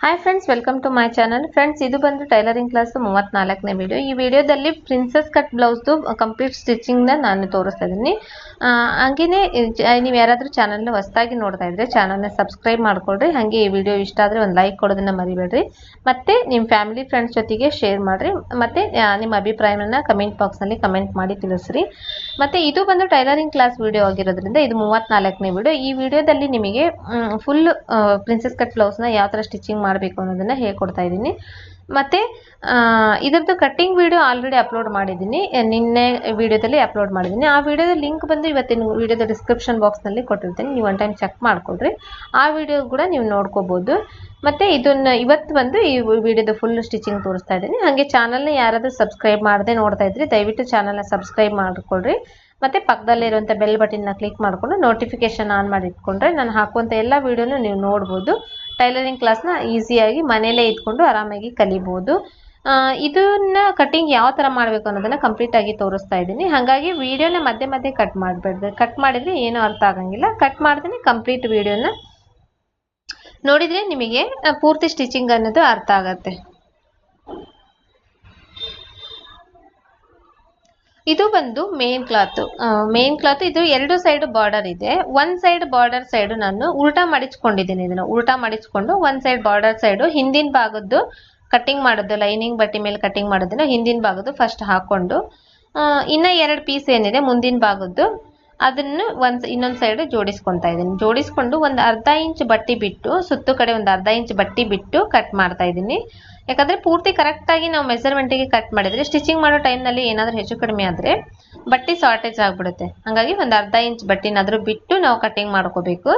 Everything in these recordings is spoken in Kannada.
Hi friends welcome to my channel friends ಇದು ಬಂದು ಟೈಲರಿಂಗ್ ಕ್ಲಾಸ್ ಮೂವತ್ನಾಲ್ಕನೇ ವಿಡಿಯೋ ಈ ವಿಡಿಯೋದಲ್ಲಿ ಪ್ರಿನ್ಸಸ್ ಕಟ್ ಬ್ಲೌಸ್ದು ಕಂಪ್ಲೀಟ್ ಸ್ಟಿಚಿಂಗ್ನ ನಾನು ತೋರಿಸ್ತಾ ಇದ್ದೀನಿ. ಹಂಗೇನೆ ನೀವು ಯಾರಾದರೂ ಚಾನಲ್ನ ಹೊಸದಾಗಿ ನೋಡ್ತಾ ಇದ್ರೆ ಚಾನಲ್ನ ಸಬ್ಸ್ಕ್ರೈಬ್ ಮಾಡ್ಕೊಳ್ರಿ. ಹಾಗೆ ಈ ವಿಡಿಯೋ ಇಷ್ಟ ಆದರೆ ಒಂದು ಲೈಕ್ ಕೊಡೋದನ್ನ ಮರಿಬೇಡ್ರಿ. ಮತ್ತೆ ನಿಮ್ಮ ಫ್ಯಾಮಿಲಿ ಫ್ರೆಂಡ್ಸ್ ಜೊತೆಗೆ ಶೇರ್ ಮಾಡಿರಿ. ಮತ್ತೆ ನಿಮ್ಮ ಅಭಿಪ್ರಾಯನ ಕಮೆಂಟ್ ಬಾಕ್ಸ್ನಲ್ಲಿ ಕಮೆಂಟ್ ಮಾಡಿ ತಿಳಿಸ್ರಿ. ಮತ್ತೆ ಇದು ಬಂದು ಟೈಲರಿಂಗ್ ಕ್ಲಾಸ್ ವಿಡಿಯೋ ಆಗಿರೋದ್ರಿಂದ ಇದು ಮೂವತ್ನಾಲ್ಕನೇ ವಿಡಿಯೋ ಈ ವಿಡಿಯೋದಲ್ಲಿ ನಿಮಗೆ ಫುಲ್ ಪ್ರಿನ್ಸಸ್ ಕಟ್ ಬ್ಲೌಸ್ನ ಯಾವ ಥರ ಸ್ಟಿಚಿಂಗ್ ಮಾಡಬೇಕು ಅನ್ನೋದನ್ನ ಹೇಳ್ಕೊಡ್ತಾ ಇದ್ದೀನಿ. ಮತ್ತೆ ಇದರದ್ದು ಕಟ್ಟಿಂಗ್ ವಿಡಿಯೋ ಆಲ್ರೆಡಿ ಅಪ್ಲೋಡ್ ಮಾಡಿದ್ದೀನಿ. ನಿನ್ನೆ ವಿಡಿಯೋದಲ್ಲಿ ಅಪ್ಲೋಡ್ ಮಾಡಿದ್ದೀನಿ. ಆ ವಿಡಿಯೋದ ಲಿಂಕ್ ಬಂದು ಇವತ್ತಿನ ವೀಡಿಯೋದ ಡಿಸ್ಕ್ರಿಪ್ಷನ್ ಬಾಕ್ಸ್ನಲ್ಲಿ ಕೊಟ್ಟಿರ್ತೀನಿ. ನೀವು ಒನ್ ಟೈಮ್ ಚೆಕ್ ಮಾಡ್ಕೊಳ್ರಿ. ಆ ವಿಡಿಯೋ ಕೂಡ ನೀವು ನೋಡ್ಕೋಬೋದು. ಮತ್ತೆ ಇದನ್ನ ಇವತ್ತು ಬಂದು ಈ ವಿಡಿಯೋದ ಫುಲ್ ಸ್ಟಿಚಿಂಗ್ ತೋರಿಸ್ತಾ ಇದ್ದೀನಿ. ಹಾಗೆ ಚಾನಲ್ನ ಯಾರಾದರೂ ಸಬ್ಸ್ಕ್ರೈಬ್ ಮಾಡದೆ ನೋಡ್ತಾ ಇದ್ರಿ, ದಯವಿಟ್ಟು ಚಾನಲ್ನ ಸಬ್ಸ್ಕ್ರೈಬ್ ಮಾಡ್ಕೊಳ್ರಿ. ಮತ್ತೆ ಪಕ್ಕದಲ್ಲಿರುವಂಥ ಬೆಲ್ ಬಟನ್ನ ಕ್ಲಿಕ್ ಮಾಡಿಕೊಂಡು ನೋಟಿಫಿಕೇಶನ್ ಆನ್ ಮಾಡಿ ಇಟ್ಕೊಂಡ್ರೆ ನಾನು ಹಾಕುವಂಥ ಎಲ್ಲ ವಿಡಿಯೋನು ನೀವು ನೋಡ್ಬೋದು. ಟೈಲರಿಂಗ್ ಕ್ಲಾಸ್ನ ಈಸಿಯಾಗಿ ಮನೆಯಲ್ಲೇ ಇದ್ಕೊಂಡು ಆರಾಮಾಗಿ ಕಲಿಬೋದು. ಇದನ್ನು ಕಟಿಂಗ್ ಯಾವ ಥರ ಮಾಡಬೇಕು ಅನ್ನೋದನ್ನ ಕಂಪ್ಲೀಟ್ ಆಗಿ ತೋರಿಸ್ತಾ ಇದ್ದೀನಿ. ಹಾಗಾಗಿ ವೀಡಿಯೋನ ಮಧ್ಯೆ ಮಧ್ಯೆ ಕಟ್ ಮಾಡಬೇಡ್ದು, ಕಟ್ ಮಾಡಿದ್ರೆ ಏನೂ ಅರ್ಥ ಆಗಂಗಿಲ್ಲ. ಕಟ್ ಮಾಡಿದ್ರೆ ಕಂಪ್ಲೀಟ್ ವೀಡಿಯೋನ ನೋಡಿದ್ರೆ ನಿಮಗೆ ಪೂರ್ತಿ ಸ್ಟಿಚಿಂಗ್ ಅನ್ನೋದು ಅರ್ಥ ಆಗತ್ತೆ. ಇದು ಬಂದು ಮೇನ್ ಕ್ಲಾತ್ ಮೇನ್ ಕ್ಲಾತ್ ಇದು ಎರಡು ಸೈಡ್ ಬಾರ್ಡರ್ ಇದೆ. ಒಂದ್ ಸೈಡ್ ಬಾರ್ಡರ್ ಸೈಡ್ ನಾನು ಉಲ್ಟಾ ಮಡಿಚ್ಕೊಂಡಿದ್ದೀನಿ ಇದನ್ನ. ಉಲ್ಟಾ ಮಡಿಚ್ಕೊಂಡು ಒಂದ್ ಸೈಡ್ ಬಾರ್ಡರ್ ಸೈಡ್ ಹಿಂದಿನ ಭಾಗದ್ದು ಕಟಿಂಗ್ ಮಾಡೋದು ಲೈನಿಂಗ್ ಬಟ್ಟೆ ಮೇಲೆ ಕಟಿಂಗ್ ಮಾಡೋದನ್ನ ಹಿಂದಿನ ಭಾಗದ್ದು ಫಸ್ಟ್ ಹಾಕೊಂಡು ಇನ್ನ ಎರಡು ಪೀಸ್ ಏನಿದೆ ಮುಂದಿನ ಭಾಗದ್ದು ಅದನ್ನು ಒಂದ್ ಇನ್ನೊಂದ್ ಸೈಡ್ ಜೋಡಿಸ್ಕೊಂತಾ ಇದ್ದೀನಿ. ಜೋಡಿಸ್ಕೊಂಡು ಒಂದು ಅರ್ಧ ಇಂಚ್ ಬಟ್ಟಿ ಬಿಟ್ಟು, ಸುತ್ತು ಕಡೆ ಒಂದು ಅರ್ಧ ಇಂಚ್ ಬಟ್ಟಿ ಬಿಟ್ಟು ಕಟ್ ಮಾಡ್ತಾ ಇದ್ದೀನಿ. ಯಾಕಂದ್ರೆ ಪೂರ್ತಿ ಕರೆಕ್ಟ್ ಆಗಿ ನಾವು ಮೆಸರ್ಮೆಂಟಿಗೆ ಕಟ್ ಮಾಡಿದ್ರೆ ಸ್ಟಿಚಿಂಗ್ ಮಾಡೋ ಟೈಮ್ನಲ್ಲಿ ಏನಾದ್ರೂ ಹೆಚ್ಚು ಕಡಿಮೆ ಆದ್ರೆ ಬಟ್ಟೆ ಶಾರ್ಟೇಜ್ ಆಗ್ಬಿಡುತ್ತೆ. ಹಾಗಾಗಿ ಒಂದು ಅರ್ಧ ಇಂಚ್ ಬಟ್ಟೆನಾದರೂ ಬಿಟ್ಟು ನಾವು ಕಟಿಂಗ್ ಮಾಡ್ಕೋಬೇಕು.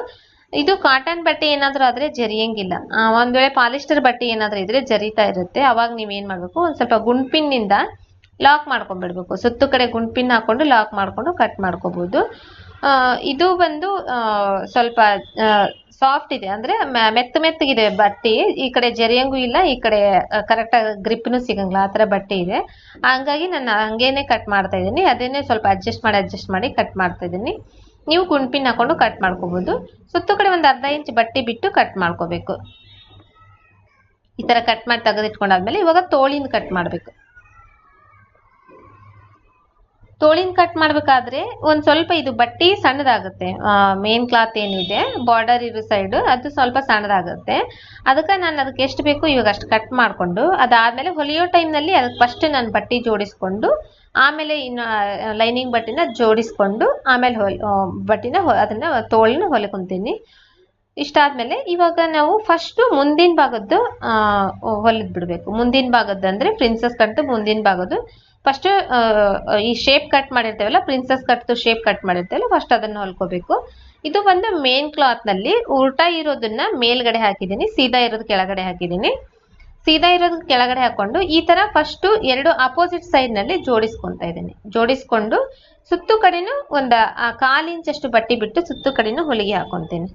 ಇದು ಕಾಟನ್ ಬಟ್ಟೆ ಏನಾದ್ರೂ ಆದ್ರೆ ಜರಿಯಂಗಿಲ್ಲ. ಒಂದ್ ವೇಳೆ ಪಾಲಿಸ್ಟರ್ ಬಟ್ಟೆ ಏನಾದ್ರೂ ಇದ್ರೆ ಜರಿತಾ ಇರುತ್ತೆ. ಅವಾಗ ನೀವ್ ಏನ್ ಮಾಡ್ಬೇಕು? ಒಂದ್ ಸ್ವಲ್ಪ ಗುಂಡ್ಪಿನ್ನಿಂದ ಲಾಕ್ ಮಾಡ್ಕೊಂಡ್ಬಿಡ್ಬೇಕು. ಸುತ್ತು ಕಡೆ ಗುಂಡ್ಪಿನ್ ಹಾಕೊಂಡು ಲಾಕ್ ಮಾಡ್ಕೊಂಡು ಕಟ್ ಮಾಡ್ಕೋಬಹುದು ಇದು ಬಂದು ಸ್ವಲ್ಪ ಸಾಫ್ಟ್ ಇದೆ. ಅಂದ್ರೆ ಮೆತ್ತ ಮೆತ್ತಗಿದೆ ಬಟ್ಟೆ. ಈ ಕಡೆ ಜರಿಯಂಗೂ ಇಲ್ಲ, ಈ ಕಡೆ ಕರೆಕ್ಟ್ ಗ್ರಿಪ್ನು ಸಿಗಂಗಿಲ್ಲ. ಆ ತರ ಬಟ್ಟೆ ಇದೆ. ಹಂಗಾಗಿ ನಾನು ಹಂಗೇನೆ ಕಟ್ ಮಾಡ್ತಾ ಇದ್ದೀನಿ. ಅದನ್ನೇ ಸ್ವಲ್ಪ ಅಡ್ಜಸ್ಟ್ ಮಾಡಿ ಅಡ್ಜಸ್ಟ್ ಮಾಡಿ ಕಟ್ ಮಾಡ್ತಾ ಇದ್ದೀನಿ. ನೀವು ಗುಂಡ್ಪಿನ್ ಹಾಕೊಂಡು ಕಟ್ ಮಾಡ್ಕೋಬಹುದು ಸುತ್ತು ಕಡೆ ಒಂದು ಅರ್ಧ ಇಂಚ್ ಬಟ್ಟೆ ಬಿಟ್ಟು ಕಟ್ ಮಾಡ್ಕೋಬೇಕು. ಈ ತರ ಕಟ್ ಮಾಡಿ ತೆಗೆದಿಟ್ಕೊಂಡಾದ್ಮೇಲೆ ಇವಾಗ ತೋಳಿನ ಕಟ್ ಮಾಡ್ಬೇಕು. ತೋಳಿನ ಕಟ್ ಮಾಡ್ಬೇಕಾದ್ರೆ ಒಂದ್ ಸ್ವಲ್ಪ ಇದು ಬಟ್ಟಿ ಸಣ್ಣದಾಗುತ್ತೆ. ಮೇನ್ ಕ್ಲಾತ್ ಏನಿದೆ ಬಾರ್ಡರ್ ಇರೋ ಸೈಡ್ ಅದು ಸ್ವಲ್ಪ ಸಣ್ಣದಾಗುತ್ತೆ. ಅದಕ್ಕೆ ನಾನು ಅದಕ್ಕೆ ಎಷ್ಟು ಬೇಕು ಇವಾಗ ಅಷ್ಟು ಕಟ್ ಮಾಡ್ಕೊಂಡು, ಅದಾದ್ಮೇಲೆ ಹೊಲಿಯೋ ಟೈಮ್ನಲ್ಲಿ ಅದಕ್ಕೆ ಫಸ್ಟ್ ನಾನು ಬಟ್ಟಿ ಜೋಡಿಸ್ಕೊಂಡು, ಆಮೇಲೆ ಇನ್ನು ಲೈನಿಂಗ್ ಬಟ್ಟಿನ ಜೋಡಿಸ್ಕೊಂಡು, ಆಮೇಲೆ ಹೊಲ್ ಬಟ್ಟಿನ ಅದನ್ನ ತೋಳಿನ ಹೊಲ್ಕೊಂತೀನಿ. ಇಷ್ಟಾದ್ಮೇಲೆ ಇವಾಗ ನಾವು ಫಸ್ಟ್ ಮುಂದಿನ ಭಾಗದ್ದು ಹೊಲಿದ್ ಬಿಡ್ಬೇಕು. ಮುಂದಿನ ಭಾಗದ್ದು ಅಂದ್ರೆ ಪ್ರಿನ್ಸಸ್ ಕಟ್ ಮುಂದಿನ ಭಾಗದ್ದು ಫಸ್ಟ್ ಈ ಶೇಪ್ ಕಟ್ ಮಾಡಿರ್ತೇವಲ್ಲ ಪ್ರಿನ್ಸಸ್ ಕಟ್ ಶೇಪ್ ಕಟ್ ಮಾಡಿರ್ತೇವಲ್ಲ ಫಸ್ಟ್ ಅದನ್ನ ಹೊಲ್ಕೋಬೇಕು. ಇದು ಒಂದು ಮೇನ್ ಕ್ಲಾತ್ನಲ್ಲಿ ಉಲ್ಟಾ ಇರೋದನ್ನ ಮೇಲ್ಗಡೆ ಹಾಕಿದ್ದೀನಿ, ಸೀದಾ ಇರೋದು ಕೆಳಗಡೆ ಹಾಕಿದ್ದೀನಿ. ಸೀದಾ ಇರೋದು ಕೆಳಗಡೆ ಹಾಕೊಂಡು ಈ ತರ ಫಸ್ಟ್ ಎರಡು ಅಪೋಸಿಟ್ ಸೈಡ್ನಲ್ಲಿ ಜೋಡಿಸ್ಕೊಂತ ಇದ್ದೀನಿ. ಜೋಡಿಸ್ಕೊಂಡು ಸುತ್ತು ಕಡೆನೂ ಒಂದ್ ಕಾಲು ಇಂಚಷ್ಟು ಬಟ್ಟೆ ಬಿಟ್ಟು ಸುತ್ತು ಕಡೆನೂ ಹೊಲಿಗೆ ಹಾಕೊಂತೀನಿ.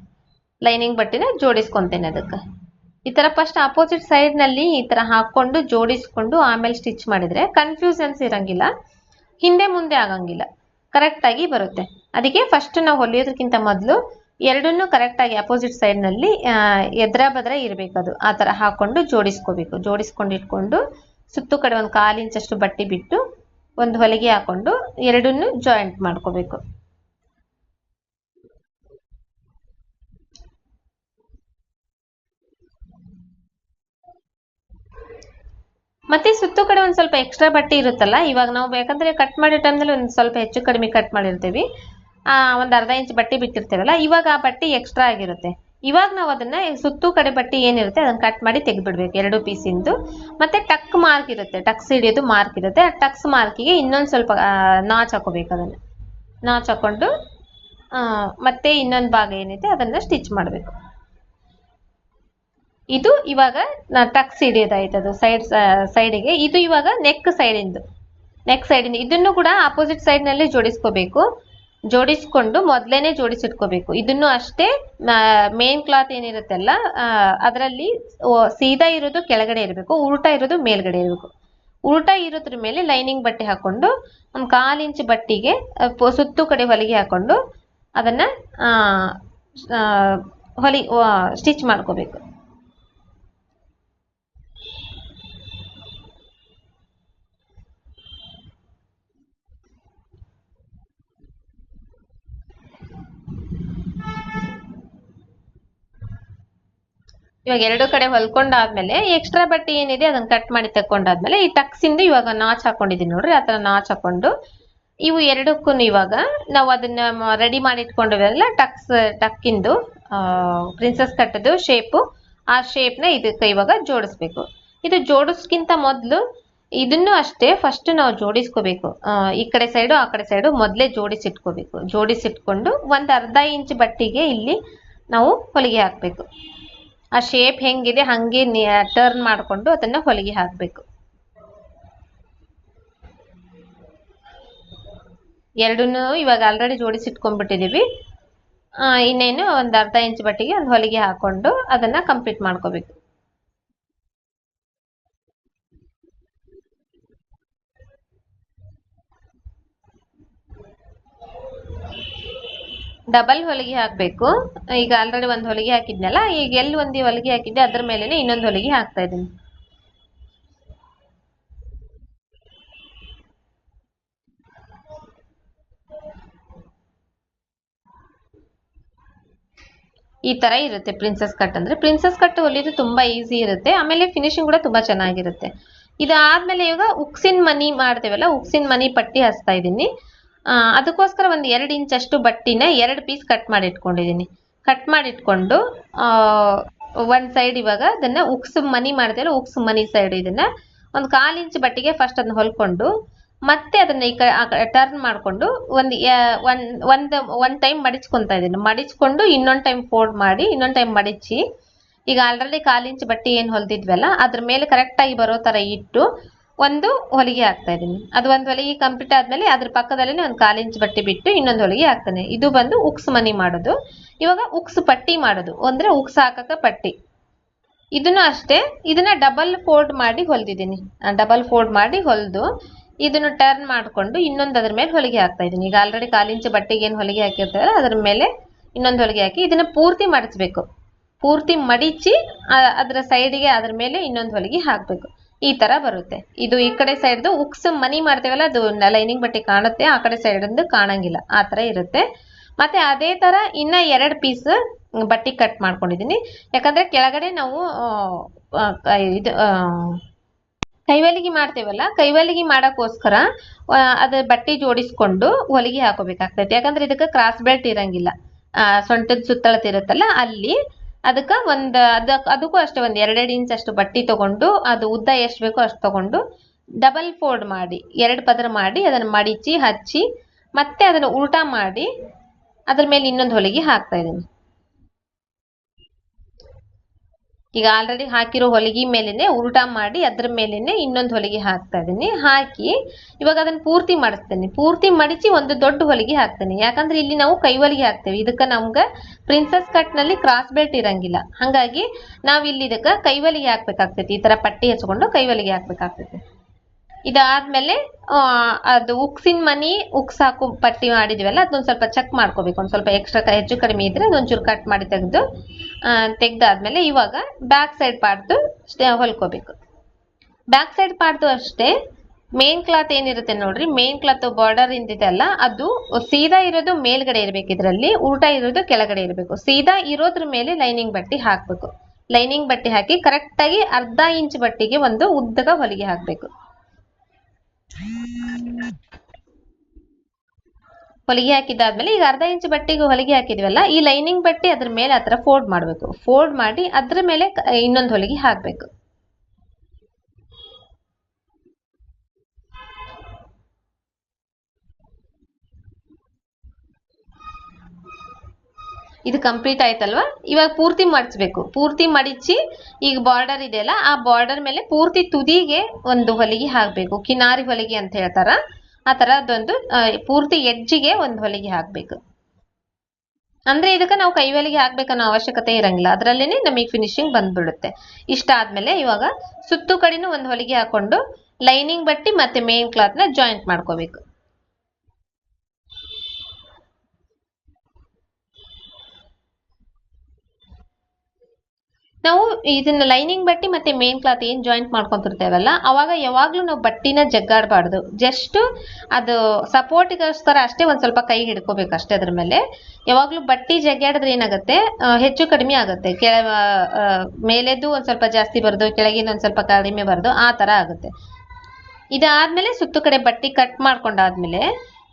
ಲೈನಿಂಗ್ ಬಟ್ಟೆನ ಜೋಡಿಸ್ಕೊಂತೇನೆ ಅದಕ್ಕೆ. ಈ ತರ ಫಸ್ಟ್ ಅಪೋಸಿಟ್ ಸೈಡ್ನಲ್ಲಿ ಈ ತರ ಹಾಕೊಂಡು ಜೋಡಿಸ್ಕೊಂಡು ಆಮೇಲೆ ಸ್ಟಿಚ್ ಮಾಡಿದ್ರೆ ಕನ್ಫ್ಯೂಷನ್ಸ್ ಇರಂಗಿಲ್ಲ, ಹಿಂದೆ ಮುಂದೆ ಆಗಂಗಿಲ್ಲ ಕರೆಕ್ಟ್ ಆಗಿ ಬರುತ್ತೆ. ಅದಕ್ಕೆ ಫಸ್ಟ್ ನಾವು ಹೊಲಿಯೋದಕ್ಕಿಂತ ಮೊದಲು ಎರಡನ್ನೂ ಕರೆಕ್ಟ್ ಆಗಿ ಅಪೋಸಿಟ್ ಸೈಡ್ನಲ್ಲಿ ಎದ್ರ ಬದ್ರ ಇರಬೇಕದು ಆ ತರ ಹಾಕೊಂಡು ಜೋಡಿಸ್ಕೋಬೇಕು. ಜೋಡಿಸ್ಕೊಂಡು ಇಟ್ಕೊಂಡು ಸುತ್ತು ಕಡೆ ಒಂದು ಕಾಲು ಇಂಚಷ್ಟು ಬಟ್ಟೆ ಬಿಟ್ಟು ಒಂದು ಹೊಲಿಗೆ ಹಾಕೊಂಡು ಎರಡನ್ನೂ ಜಾಯಿಂಟ್ ಮಾಡ್ಕೋಬೇಕು. ಮತ್ತೆ ಸುತ್ತು ಕಡೆ ಒಂದ್ ಸ್ವಲ್ಪ ಎಕ್ಸ್ಟ್ರಾ ಬಟ್ಟೆ ಇರುತ್ತಲ್ಲ, ಇವಾಗ ನಾವು ಬೇಕಂದ್ರೆ ಕಟ್ ಮಾಡೋ ಟೈಮ್ನಲ್ಲಿ ಒಂದ್ ಸ್ವಲ್ಪ ಹೆಚ್ಚು ಕಡಿಮೆ ಕಟ್ ಮಾಡಿರ್ತೀವಿ. ಆ, ಒಂದ್ ಅರ್ಧ ಇಂಚ್ ಬಟ್ಟೆ ಬಿಟ್ಟಿರ್ತೇವಲ್ಲ ಇವಾಗ ಆ ಬಟ್ಟೆ ಎಕ್ಸ್ಟ್ರಾ ಆಗಿರುತ್ತೆ. ಇವಾಗ ನಾವು ಅದನ್ನ ಸುತ್ತು ಕಡೆ ಬಟ್ಟೆ ಏನಿರುತ್ತೆ ಅದನ್ನ ಕಟ್ ಮಾಡಿ ತೆಗೆದ್ಬಿಡ್ಬೇಕು, ಎರಡು ಪೀಸಿಂದು ಮತ್ತೆ ಟಕ್ ಮಾರ್ಕ್ ಇರುತ್ತೆ ಟಕ್ಸ್ ಹಿಡಿಯೋದು ಮಾರ್ಕ್ ಇರುತ್ತೆ. ಆ ಟಕ್ಸ್ ಮಾರ್ಕಿಗೆ ಇನ್ನೊಂದ್ ಸ್ವಲ್ಪ ನಾಚ್ ಹಾಕೋಬೇಕು ಅದನ್ನ. ನಾಚ್ ಹಾಕೊಂಡು ಮತ್ತೆ ಇನ್ನೊಂದು ಭಾಗ ಏನಿದೆ ಅದನ್ನ ಸ್ಟಿಚ್ ಮಾಡಬೇಕು. ಇದು ಇವಾಗ ಟಕ್ಸ್ ಹಿಡಿಯೋದಾಯ್ತು ಅದು. ಸೈಡ್ ಸೈಡಿಗೆ ಇದು ಇವಾಗ ನೆಕ್ ಸೈಡಿಂದು ನೆಕ್ ಸೈಡಿಂದ ಇದನ್ನು ಕೂಡ ಆಪೋಸಿಟ್ ಸೈಡ್ನಲ್ಲಿ ಜೋಡಿಸ್ಕೋಬೇಕು. ಜೋಡಿಸ್ಕೊಂಡು ಮೊದ್ಲೇನೆ ಜೋಡಿಸಿಟ್ಕೋಬೇಕು. ಇದನ್ನು ಅಷ್ಟೇ ಮೇನ್ ಕ್ಲಾತ್ ಏನಿರುತ್ತಲ್ಲ ಅದರಲ್ಲಿ ಸೀದಾ ಇರೋದು ಕೆಳಗಡೆ ಇರಬೇಕು. ಉಲ್ಟಾ ಇರೋದು ಮೇಲ್ಗಡೆ ಇರಬೇಕು. ಉಲ್ಟಾ ಇರೋದ್ರ ಮೇಲೆ ಲೈನಿಂಗ್ ಬಟ್ಟೆ ಹಾಕೊಂಡು, ಒಂದು ಕಾಲು ಇಂಚ್ ಬಟ್ಟಿಗೆ ಸುತ್ತು ಕಡೆ ಹೊಲಿಗೆ ಹಾಕೊಂಡು ಅದನ್ನ ಹೊಲಿ ಸ್ಟಿಚ್ ಮಾಡ್ಕೋಬೇಕು. ಇವಾಗ ಎರಡು ಕಡೆ ಹೊಲ್ಕೊಂಡಾದ್ಮೇಲೆ ಎಕ್ಸ್ಟ್ರಾ ಬಟ್ಟೆ ಏನಿದೆ ಅದನ್ನ ಕಟ್ ಮಾಡಿ ತಕೊಂಡಾದ್ಮೇಲೆ ಈ ಟಕ್ಸ್ ಇಂದ ಇವಾಗ ನಾಚ್ ಹಾಕೊಂಡಿದೀನಿ ನೋಡ್ರಿ ಆತರ ನಾಚ್ ಹಾಕೊಂಡು ಇವು ಎರಡಕ್ಕೂ ಇವಾಗ ನಾವು ಅದನ್ನ ರೆಡಿ ಮಾಡಿ ಇಟ್ಕೊಂಡಿವಲ್ಲ ಟಕ್ಸ್ ಟಕ್ಕಿಂದು ಪ್ರಿನ್ಸಸ್ ಕಟ್ಟದು ಶೇಪು ಆ ಶೇಪ್ನ ಇದಕ್ಕೆ ಇವಾಗ ಜೋಡಿಸ್ಬೇಕು. ಇದು ಜೋಡಿಸ್ಕಿಂತ ಮೊದಲು ಇದನ್ನು ಅಷ್ಟೇ ಫಸ್ಟ್ ನಾವು ಜೋಡಿಸ್ಕೋಬೇಕು. ಈ ಕಡೆ ಸೈಡು ಆ ಕಡೆ ಸೈಡು ಮೊದಲೇ ಜೋಡಿಸಿಟ್ಕೋಬೇಕು. ಜೋಡಿಸಿಟ್ಕೊಂಡು ಒಂದು ಅರ್ಧ ಇಂಚ್ ಬಟ್ಟಿಗೆ ಇಲ್ಲಿ ನಾವು ಹೊಲಿಗೆ ಹಾಕಬೇಕು. ಆ ಶೇಪ್ ಹೆಂಗಿದೆ ಹಂಗೆ ಟರ್ನ್ ಮಾಡಿಕೊಂಡು ಅದನ್ನ ಹೊಲಿಗೆ ಹಾಕಬೇಕು. ಎರಡನ್ನೂ ಇವಾಗ ಆಲ್ರೆಡಿ ಜೋಡಿಸಿಟ್ಕೊಂಡ್ಬಿಟ್ಟಿದೀವಿ. ಆ, ಇನ್ನೇನು ಒಂದು ಅರ್ಧ ಇಂಚ್ ಬಟ್ಟಿಗೆ ಒಂದು ಹೊಲಿಗೆ ಹಾಕೊಂಡು ಅದನ್ನ ಕಂಪ್ಲೀಟ್ ಮಾಡ್ಕೋಬೇಕು. ಡಬಲ್ ಹೊಲಿಗೆ ಹಾಕಬೇಕು. ಈಗ ಆಲ್ರೆಡಿ ಒಂದು ಹೊಲಿಗೆ ಹಾಕಿದ್ನಲ್ಲ, ಈಗ ಎಲ್ಲಿ ಒಂದು ಹೊಲಿಗೆ ಹಾಕಿದ್ದೆ, ಅದ್ರ ಮೇಲೆನೆ ಇನ್ನೊಂದು ಹೊಲಿಗೆ ಹಾಕ್ತಾ ಇದ್ದೀನಿ. ಈ ತರ ಇರುತ್ತೆ ಪ್ರಿನ್ಸಸ್ ಕಟ್ ಅಂದ್ರೆ. ಪ್ರಿನ್ಸಸ್ ಕಟ್ ಹೊಲಿಯೋದು ತುಂಬಾ ಈಸಿ ಇರುತ್ತೆ. ಆಮೇಲೆ ಫಿನಿಶಿಂಗ್ ಕೂಡ ತುಂಬಾ ಚೆನ್ನಾಗಿರುತ್ತೆ. ಇದಾದ್ಮೇಲೆ ಇವಾಗ ಉಕ್ಸಿನ ಮನಿ ಮಾಡ್ತೇವಲ್ಲ, ಉಕ್ಸಿನ ಮನಿ ಪಟ್ಟಿ ಹಚ್ತಾ ಇದ್ದೀನಿ. ಅದಕ್ಕೋಸ್ಕರ ಒಂದು ಎರಡು ಅಷ್ಟು ಬಟ್ಟಿನ ಎರಡು ಪೀಸ್ ಕಟ್ ಮಾಡಿ ಇಟ್ಕೊಂಡಿದ್ದೀನಿ. ಕಟ್ ಮಾಡಿ ಆ, ಒಂದ್ ಸೈಡ್ ಇವಾಗ ಅದನ್ನ ಉಕ್ಸು ಮನಿ ಮಾಡಿದೆಲ್ಲ ಉಕ್ಸು ಮನಿ ಸೈಡ್ ಇದನ್ನ ಒಂದು ಕಾಲು ಇಂಚ್ ಬಟ್ಟಿಗೆ ಫಸ್ಟ್ ಅದನ್ನ ಹೊಲ್ಕೊಂಡು ಮತ್ತೆ ಅದನ್ನ ಈ ಟರ್ನ್ ಮಾಡ್ಕೊಂಡು ಒಂದು ಒಂದು ಒಂದ್ ಟೈಮ್ ಮಡಿಚ್ಕೊಂತಾ ಇದೀನಿ ಮಡಿಚ್ಕೊಂಡು ಇನ್ನೊಂದ್ ಟೈಮ್ ಫೋಲ್ಡ್ ಮಾಡಿ ಇನ್ನೊಂದ್ ಟೈಮ್ ಮಡಿಚಿ ಈಗ ಆಲ್ರೆಡಿ ಕಾಲ್ ಇಂಚ್ ಬಟ್ಟೆ ಏನ್ ಹೊಲ್ದಿದ್ವಲ್ಲ ಅದ್ರ ಮೇಲೆ ಕರೆಕ್ಟಾಗಿ ಬರೋ ತರ ಇಟ್ಟು ಒಂದು ಹೊಲಿಗೆ ಹಾಕ್ತಾ ಇದ್ದೀನಿ. ಅದು ಒಂದು ಹೊಲಿಗೆ ಕಂಪ್ಲೀಟ್ ಆದ್ಮೇಲೆ ಅದ್ರ ಪಕ್ಕದಲ್ಲೇ ಒಂದು ಕಾಲಿಂಚು ಬಟ್ಟೆ ಬಿಟ್ಟು ಇನ್ನೊಂದು ಹೊಲಿಗೆ ಹಾಕ್ತಾನೆ. ಇದು ಬಂದು ಉಕ್ಸ್ ಮನಿ ಮಾಡೋದು. ಇವಾಗ ಉಕ್ಸ್ ಪಟ್ಟಿ ಮಾಡೋದು. ಅಂದ್ರೆ ಉಕ್ಸ್ ಹಾಕಕ ಪಟ್ಟಿ. ಇದನ್ನು ಅಷ್ಟೇ, ಇದನ್ನ ಡಬಲ್ ಫೋಲ್ಡ್ ಮಾಡಿ ಹೊಲ್ದಿದ್ದೀನಿ. ಡಬಲ್ ಫೋಲ್ಡ್ ಮಾಡಿ ಹೊಲ್ದು ಇದನ್ನು ಟರ್ನ್ ಮಾಡಿಕೊಂಡು ಇನ್ನೊಂದು ಅದ್ರ ಮೇಲೆ ಹೊಲಿಗೆ ಹಾಕ್ತಾ ಇದ್ದೀನಿ. ಈಗ ಆಲ್ರೆಡಿ ಕಾಲಿಂಚು ಬಟ್ಟೆಗೆ ಏನು ಹೊಲಿಗೆ ಹಾಕಿರ್ತಾರೆ ಅದ್ರ ಮೇಲೆ ಇನ್ನೊಂದು ಹೊಲಿಗೆ ಹಾಕಿ ಇದನ್ನ ಪೂರ್ತಿ ಮಡಚಬೇಕು. ಪೂರ್ತಿ ಮಡಿಚಿ ಅದ್ರ ಸೈಡಿಗೆ ಅದ್ರ ಮೇಲೆ ಇನ್ನೊಂದು ಹೊಲಿಗೆ ಹಾಕ್ಬೇಕು. ಈ ತರ ಬರುತ್ತೆ. ಇದು ಈ ಕಡೆ ಸೈಡ್ದು ಉಕ್ಸ್ ಮನಿ ಮಾಡ್ತೇವಲ್ಲ, ಅದು ಲೈನಿಂಗ್ ಬಟ್ಟೆ ಕಾಣುತ್ತೆ, ಆ ಕಡೆ ಸೈಡ್ ಕಾಣಂಗಿಲ್ಲ. ಆ ತರ ಇರುತ್ತೆ. ಮತ್ತೆ ಅದೇ ತರ ಇನ್ನ ಎರಡು ಪೀಸ್ ಬಟ್ಟೆ ಕಟ್ ಮಾಡ್ಕೊಂಡಿದೀನಿ. ಯಾಕಂದ್ರೆ ಕೆಳಗಡೆ ನಾವು ಇದು ಕೈವಲಿಗೆ ಮಾಡ್ತೇವಲ್ಲ, ಕೈವಲಿಗೆ ಮಾಡಕ್ಕೋಸ್ಕರ ಅದ ಬಟ್ಟೆ ಜೋಡಿಸ್ಕೊಂಡು ಹೊಲಿಗೆ ಹಾಕೋಬೇಕಾಗ್ತೈತಿ. ಯಾಕಂದ್ರೆ ಇದಕ್ಕೆ ಕ್ರಾಸ್ ಬೆಲ್ಟ್ ಇರಂಗಿಲ್ಲ. ಸೊಂಟದ ಸುತ್ತಳತೆ ಇರುತ್ತಲ್ಲ, ಅಲ್ಲಿ ಅದಕ್ಕೆ ಒಂದು ಅದಕ್ಕೆ ಅದಕ್ಕೂ ಅಷ್ಟೇ ಒಂದು ಎರಡೆರಡು ಇಂಚ್ ಅಷ್ಟು ಬಟ್ಟೆ ತಗೊಂಡು, ಅದು ಉದ್ದ ಎಷ್ಟು ಬೇಕೋ ಅಷ್ಟು ತಗೊಂಡು ಡಬಲ್ ಫೋಲ್ಡ್ ಮಾಡಿ, ಎರಡು ಪದರ ಮಾಡಿ ಅದನ್ನು ಮಡಿಚಿ, ಹಚ್ಚಿ, ಮತ್ತೆ ಅದನ್ನು ಉಲ್ಟಾ ಮಾಡಿ ಅದ್ರ ಮೇಲೆ ಇನ್ನೊಂದು ಹೊಲಿಗೆ ಹಾಕ್ತಾ ಇದ್ದೀನಿ. ಈಗ ಆಲ್ರೆಡಿ ಹಾಕಿರೋ ಹೊಲಿಗೆ ಮೇಲೇನೆ ಉಲ್ಟಾ ಮಾಡಿ ಅದ್ರ ಮೇಲೇನೆ ಇನ್ನೊಂದು ಹೊಲಿಗೆ ಹಾಕ್ತಾ ಇದ್ದೀನಿ. ಹಾಕಿ ಇವಾಗ ಅದನ್ನ ಪೂರ್ತಿ ಮಾಡಿಸ್ತೇನೆ. ಪೂರ್ತಿ ಮಡಿಚಿ ಒಂದು ದೊಡ್ಡ ಹೊಲಿಗೆ ಹಾಕ್ತೇನೆ. ಯಾಕಂದ್ರೆ ಇಲ್ಲಿ ನಾವು ಕೈ ಹೊಲಿಗೆ ಹಾಕ್ತೇವೆ. ಇದಕ್ಕೆ ನಮ್ಗೆ ಪ್ರಿನ್ಸಸ್ ಕಟ್ನಲ್ಲಿ ಕ್ರಾಸ್ ಬೆಲ್ಟ್ ಇರಂಗಿಲ್ಲ. ಹಂಗಾಗಿ ನಾವ್ ಇಲ್ಲಿ ಇದಕ್ಕೆ ಕೈ ಹೊಲಿಗೆ ಹಾಕ್ಬೇಕಾಗ್ತೈತಿ. ಈ ತರ ಪಟ್ಟಿ ಹಚ್ಕೊಂಡು ಕೈ ಹೊಲಿಗೆ ಹಾಕ್ಬೇಕಾಗ್ತೈತಿ. ಇದಾದ್ಮೇಲೆ ಅದು ಉಕ್ಸಿನ ಮನಿ, ಉಕ್ಸ್ ಹಾಕು ಪಟ್ಟಿ ಮಾಡಿದ್ವಲ್ಲ, ಅದೊಂದ್ ಸ್ವಲ್ಪ ಚೆಕ್ ಮಾಡ್ಕೋಬೇಕು. ಒಂದ್ ಸ್ವಲ್ಪ ಎಕ್ಸ್ಟ್ರಾ ಹೆಚ್ಚು ಕಡಿಮೆ ಇದ್ರೆ ಅದೊಂಚೂರು ಕಟ್ ಮಾಡಿ ತೆಗೆದು ತೆಗ್ದಾದ್ಮೇಲೆ ಇವಾಗ ಬ್ಯಾಕ್ ಸೈಡ್ ಪಾರ್ಟ್ದು ಹೊಲ್ಕೋಬೇಕು. ಬ್ಯಾಕ್ ಸೈಡ್ ಪಾರ್ಟ್ದು ಅಷ್ಟೇ ಮೇನ್ ಕ್ಲಾತ್ ಏನಿರುತ್ತೆ ನೋಡ್ರಿ ಮೇನ್ ಕ್ಲಾತ್ ಬಾರ್ಡರ್ ಇಂದಿದೆಲ್ಲ ಅದು ಸೀದಾ ಇರೋದು ಮೇಲ್ಗಡೆ ಇರಬೇಕು ಇದರಲ್ಲಿ, ಉಲ್ಟಾ ಇರೋದು ಕೆಳಗಡೆ ಇರಬೇಕು. ಸೀದಾ ಇರೋದ್ರ ಮೇಲೆ ಲೈನಿಂಗ್ ಬಟ್ಟೆ ಹಾಕ್ಬೇಕು. ಲೈನಿಂಗ್ ಬಟ್ಟೆ ಹಾಕಿ ಕರೆಕ್ಟ್ ಆಗಿ ಅರ್ಧ ಇಂಚ್ ಬಟ್ಟೆಗೆ ಒಂದು ಉದ್ದಗ ಹೊಲಿಗೆ ಹಾಕ್ಬೇಕು. ಹೊಲಿಗೆ ಹಾಕಿದ್ದಾದ್ಮೇಲೆ ಈಗ ಅರ್ಧ ಇಂಚ್ ಬಟ್ಟೆಗೆ ಹೊಲಿಗೆ ಹಾಕಿದ್ವಲ್ಲ, ಈ ಲೈನಿಂಗ್ ಬಟ್ಟೆ ಅದ್ರ ಮೇಲೆ ಆ ಫೋಲ್ಡ್ ಮಾಡಬೇಕು. ಫೋಲ್ಡ್ ಮಾಡಿ ಅದ್ರ ಮೇಲೆ ಇನ್ನೊಂದು ಹೊಲಿಗೆ ಹಾಕ್ಬೇಕು. ಇದು ಕಂಪ್ಲೀಟ್ ಆಯ್ತಲ್ವಾ? ಇವಾಗ ಪೂರ್ತಿ ಮಡಚಬೇಕು ಪೂರ್ತಿ ಮಡಿಚಿ ಈಗ ಬಾರ್ಡರ್ ಇದೆಯಲ್ಲ, ಆ ಬಾರ್ಡರ್ ಮೇಲೆ ಪೂರ್ತಿ ತುದಿಗೆ ಒಂದು ಹೊಲಿಗೆ ಹಾಕ್ಬೇಕು. ಕಿನಾರಿ ಹೊಲಿಗೆ ಅಂತ ಹೇಳ್ತಾರ? ಆ ತರದೊಂದು ಪೂರ್ತಿ ಎಡ್ಜಿಗೆ ಒಂದು ಹೊಲಿಗೆ ಹಾಕ್ಬೇಕು. ಅಂದ್ರೆ ಇದಕ್ಕೆ ನಾವು ಕೈ ಹೊಲಿಗೆ ಹಾಕ್ಬೇಕನ್ನೋ ಅವಶ್ಯಕತೆ ಇರಂಗಿಲ್ಲ. ಅದರಲ್ಲೇನೆ ನಮಗೆ ಫಿನಿಶಿಂಗ್ ಬಂದ್ಬಿಡುತ್ತೆ. ಇಷ್ಟ ಆದ್ಮೇಲೆ ಇವಾಗ ಸುತ್ತು ಕಡೆನೂ ಒಂದು ಹೊಲಿಗೆ ಹಾಕೊಂಡು ಲೈನಿಂಗ್ ಬಟ್ಟಿ ಮತ್ತೆ ಮೇನ್ ಕ್ಲಾತ್ನ ಜಾಯಿಂಟ್ ಮಾಡ್ಕೋಬೇಕು. ನಾವು ಇದನ್ನ ಲೈನಿಂಗ್ ಬಟ್ಟಿ ಮತ್ತೆ ಮೇನ್ ಕ್ಲಾತ್ ಏನ್ ಜಾಯಿಂಟ್ ಮಾಡ್ಕೊಂತಿರ್ತೇವಲ್ಲ, ಅವಾಗ ಯಾವಾಗ್ಲೂ ನಾವು ಬಟ್ಟಿನ ಜಗ್ಗಾಡಬಾರ್ದು. ಜಸ್ಟ್ ಅದು ಸಪೋರ್ಟಿಗೋಸ್ಕರ ಅಷ್ಟೇ ಒಂದ್ ಸ್ವಲ್ಪ ಕೈ ಹಿಡ್ಕೋಬೇಕು ಅಷ್ಟೇ ಅದ್ರ ಮೇಲೆ. ಯಾವಾಗ್ಲೂ ಬಟ್ಟಿ ಜಗ್ಗಾಡಿದ್ರೆ ಏನಾಗುತ್ತೆ? ಹೆಚ್ಚು ಕಡಿಮೆ ಆಗುತ್ತೆ. ಕೆಳ ಮೇಲೆದ್ದು ಒಂದ್ ಸ್ವಲ್ಪ ಜಾಸ್ತಿ ಬರೋದು ಕೆಳಗಿನ ಒಂದ್ ಸ್ವಲ್ಪ ಕಡಿಮೆ ಬರೋದು, ಆ ತರ ಆಗುತ್ತೆ. ಇದಾದ್ಮೇಲೆ ಸುತ್ತು ಕಡೆ ಬಟ್ಟಿ ಕಟ್ ಮಾಡ್ಕೊಂಡಾದ್ಮೇಲೆ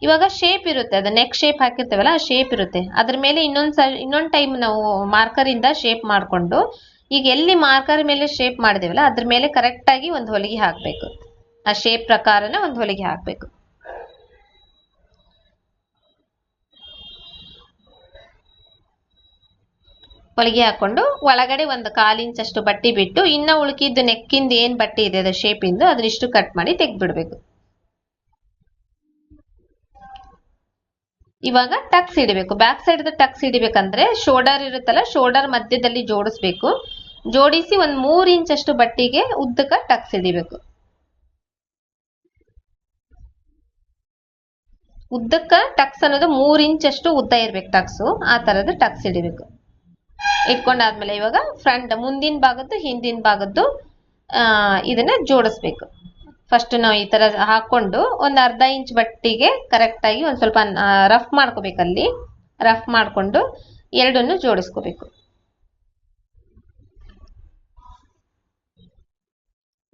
ಇವಾಗ ಶೇಪ್ ಇರುತ್ತೆ. ಅದು ನೆಕ್ ಶೇಪ್ ಹಾಕಿರ್ತೇವಲ್ಲ, ಆ ಶೇಪ್ ಇರುತ್ತೆ. ಅದ್ರ ಮೇಲೆ ಇನ್ನೊಂದ್ ಸ, ಇನ್ನೊಂದ್ ಟೈಮ್ ನಾವು ಮಾರ್ಕರ್ ಇಂದ ಶೇಪ್ ಮಾಡ್ಕೊಂಡು ಈಗ ಎಲ್ಲಿ ಮಾರ್ಕರ್ ಮೇಲೆ ಶೇಪ್ ಮಾಡಿದೇವಲ್ಲ, ಅದ್ರ ಮೇಲೆ ಕರೆಕ್ಟ್ ಆಗಿ ಒಂದು ಹೊಲಿಗೆ ಹಾಕ್ಬೇಕು. ಆ ಶೇಪ್ ಪ್ರಕಾರನ ಒಂದು ಹೊಲಿಗೆ ಹಾಕ್ಬೇಕು. ಹೊಲಿಗೆ ಹಾಕೊಂಡು ಒಳಗಡೆ ಒಂದು ಕಾಲು ಇಂಚ್ ಅಷ್ಟು ಬಟ್ಟೆ ಬಿಟ್ಟು, ಇನ್ನ ಉಳುಕಿದ್ದು ನೆಕ್ಕಿಂದ ಏನ್ ಬಟ್ಟೆ ಇದೆ ಅದು ಶೇಪ್ ಇಂದು, ಅದನ್ನಿಷ್ಟು ಕಟ್ ಮಾಡಿ ತೆಗ್ದ್ಬಿಡ್ಬೇಕು. ಇವಾಗ ಟಕ್ಸ್ ಹಿಡಿಬೇಕು ಬ್ಯಾಕ್ ಸೈಡ್ ಟಕ್ಸ್ ಹಿಡಿಬೇಕಂದ್ರೆ ಶೋಲ್ಡರ್ ಇರುತ್ತಲ್ಲ ಶೋಲ್ಡರ್ ಮಧ್ಯದಲ್ಲಿ ಜೋಡಿಸ್ಬೇಕು. ಜೋಡಿಸಿ ಒಂದ್ ಮೂರ್ ಇಂಚ್ ಅಷ್ಟು ಬಟ್ಟಿಗೆ ಉದ್ದಕ್ಕ ಟಕ್ಸ್ ಹಿಡಿಬೇಕು ಉದ್ದಕ್ಕ ಟಕ್ಸ್ ಅನ್ನೋದು ಮೂರ್ ಅಷ್ಟು ಉದ್ದ ಇರ್ಬೇಕು ಟಕ್ಸ್, ಆ ತರದ ಟಕ್ಸ್ ಹಿಡಿಬೇಕು ಇಟ್ಕೊಂಡಾದ್ಮೇಲೆ ಇವಾಗ ಫ್ರಂಟ್, ಮುಂದಿನ ಭಾಗದ್ದು, ಹಿಂದಿನ ಭಾಗದ್ದು ಇದನ್ನ ಜೋಡಿಸ್ಬೇಕು. ಫಸ್ಟ್ ನಾವು ಈ ತರ ಹಾಕೊಂಡು ಒಂದ್ ಅರ್ಧ ಇಂಚ್ ಬಟ್ಟಿಗೆ ಕರೆಕ್ಟ್ ಆಗಿ ಒಂದ್ ಸ್ವಲ್ಪ ರಫ್ ಮಾಡ್ಕೋಬೇಕು ಅಲ್ಲಿ. ರಫ್ ಮಾಡ್ಕೊಂಡು ಎರಡನ್ನು ಜೋಡಿಸ್ಕೋಬೇಕು.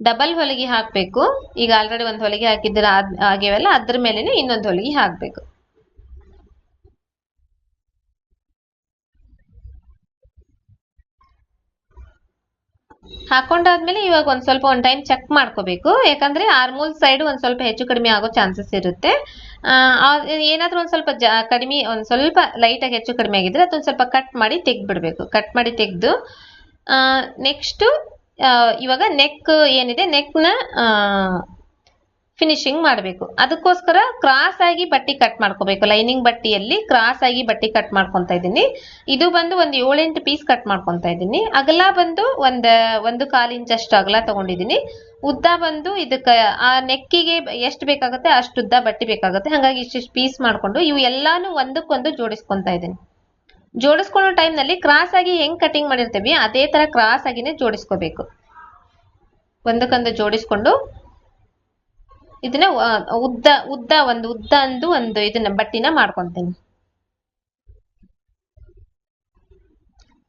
ಡಬಲ್ ಹೊಲಿಗೆ ಹಾಕಬೇಕು. ಈಗ ಆಲ್ರೆಡಿ ಒಂದು ಹೊಲಿಗೆ ಹಾಕಿದ್ರೆ ಆಗಿವೆಲ್ಲ ಅದ್ರ ಮೇಲೆನೆ ಇನ್ನೊಂದು ಹೊಲಿಗೆ ಹಾಕಬೇಕು. ಹಾಕೊಂಡಾದ್ಮೇಲೆ ಇವಾಗ ಒಂದ್ ಸ್ವಲ್ಪ ಒಂದ್ ಟೈಮ್ ಚೆಕ್ ಮಾಡ್ಕೋಬೇಕು. ಯಾಕಂದ್ರೆ ಆರ್ಮೂಲ್ ಸೈಡ್ ಒಂದ್ ಸ್ವಲ್ಪ ಹೆಚ್ಚು ಕಡಿಮೆ ಆಗೋ ಚಾನ್ಸಸ್ ಇರುತ್ತೆ. ಏನಾದ್ರೂ ಒಂದ್ ಸ್ವಲ್ಪ ಕಡಿಮೆ, ಒಂದ್ ಸ್ವಲ್ಪ ಲೈಟ್ ಆಗಿ ಹೆಚ್ಚು ಕಡಿಮೆ ಆಗಿದ್ರೆ ಅದೊಂದ್ ಸ್ವಲ್ಪ ಕಟ್ ಮಾಡಿ ತೆಗ್ದ್ಬಿಡ್ಬೇಕು. ಕಟ್ ಮಾಡಿ ತೆಗ್ದು ನೆಕ್ಸ್ಟ್ ಇವಾಗ ನೆಕ್ ಏನಿದೆ ನೆಕ್ನ ಫಿನಿಶಿಂಗ್ ಮಾಡಬೇಕು. ಅದಕ್ಕೋಸ್ಕರ ಕ್ರಾಸ್ ಆಗಿ ಬಟ್ಟಿ ಕಟ್ ಮಾಡ್ಕೋಬೇಕು. ಲೈನಿಂಗ್ ಬಟ್ಟಿಯಲ್ಲಿ ಕ್ರಾಸ್ ಆಗಿ ಬಟ್ಟಿ ಕಟ್ ಮಾಡ್ಕೊಂತ ಇದ್ದೀನಿ. ಇದು ಬಂದು ಒಂದು ಏಳೆಂಟು ಪೀಸ್ ಕಟ್ ಮಾಡ್ಕೊಂತ ಇದ್ದೀನಿ. ಅಗಲ ಬಂದು ಒಂದ್, ಒಂದು ಕಾಲು ಇಂಚ್ ಅಷ್ಟು ಅಗಲ ತಗೊಂಡಿದ್ದೀನಿ. ಉದ್ದ ಬಂದು ಇದಕ್ಕೆ, ಆ ನೆಕ್ಕಿಗೆ ಎಷ್ಟು ಬೇಕಾಗುತ್ತೆ ಅಷ್ಟು ಉದ್ದ ಬಟ್ಟಿ ಬೇಕಾಗುತ್ತೆ. ಹಾಗಾಗಿ ಇಷ್ಟಿಷ್ಟು ಪೀಸ್ ಮಾಡ್ಕೊಂಡು ಇವು ಎಲ್ಲಾನು ಒಂದಕ್ಕೊಂದು ಜೋಡಿಸ್ಕೊಂತ ಇದ್ದೀನಿ. ಜೋಡಿಸ್ಕೊಳ್ಳೋ ಟೈಮ್ನಲ್ಲಿ ಕ್ರಾಸ್ ಆಗಿ ಹೆಂಗ್ ಕಟಿಂಗ್ ಮಾಡಿರ್ತೀವಿ, ಅದೇ ತರ ಕ್ರಾಸ್ ಆಗಿನೇ ಜೋಡಿಸ್ಕೋಬೇಕು. ಒಂದಕ್ಕೊಂದು ಜೋಡಿಸ್ಕೊಂಡು ಇದನ್ನ ಉದ್ದ ಉದ್ದ ಒಂದು, ಉದ್ದ ಅಂದು ಒಂದು ಇದನ್ನ ಬಟ್ಟಿನ ಮಾಡ್ಕೊಂತೀನಿ.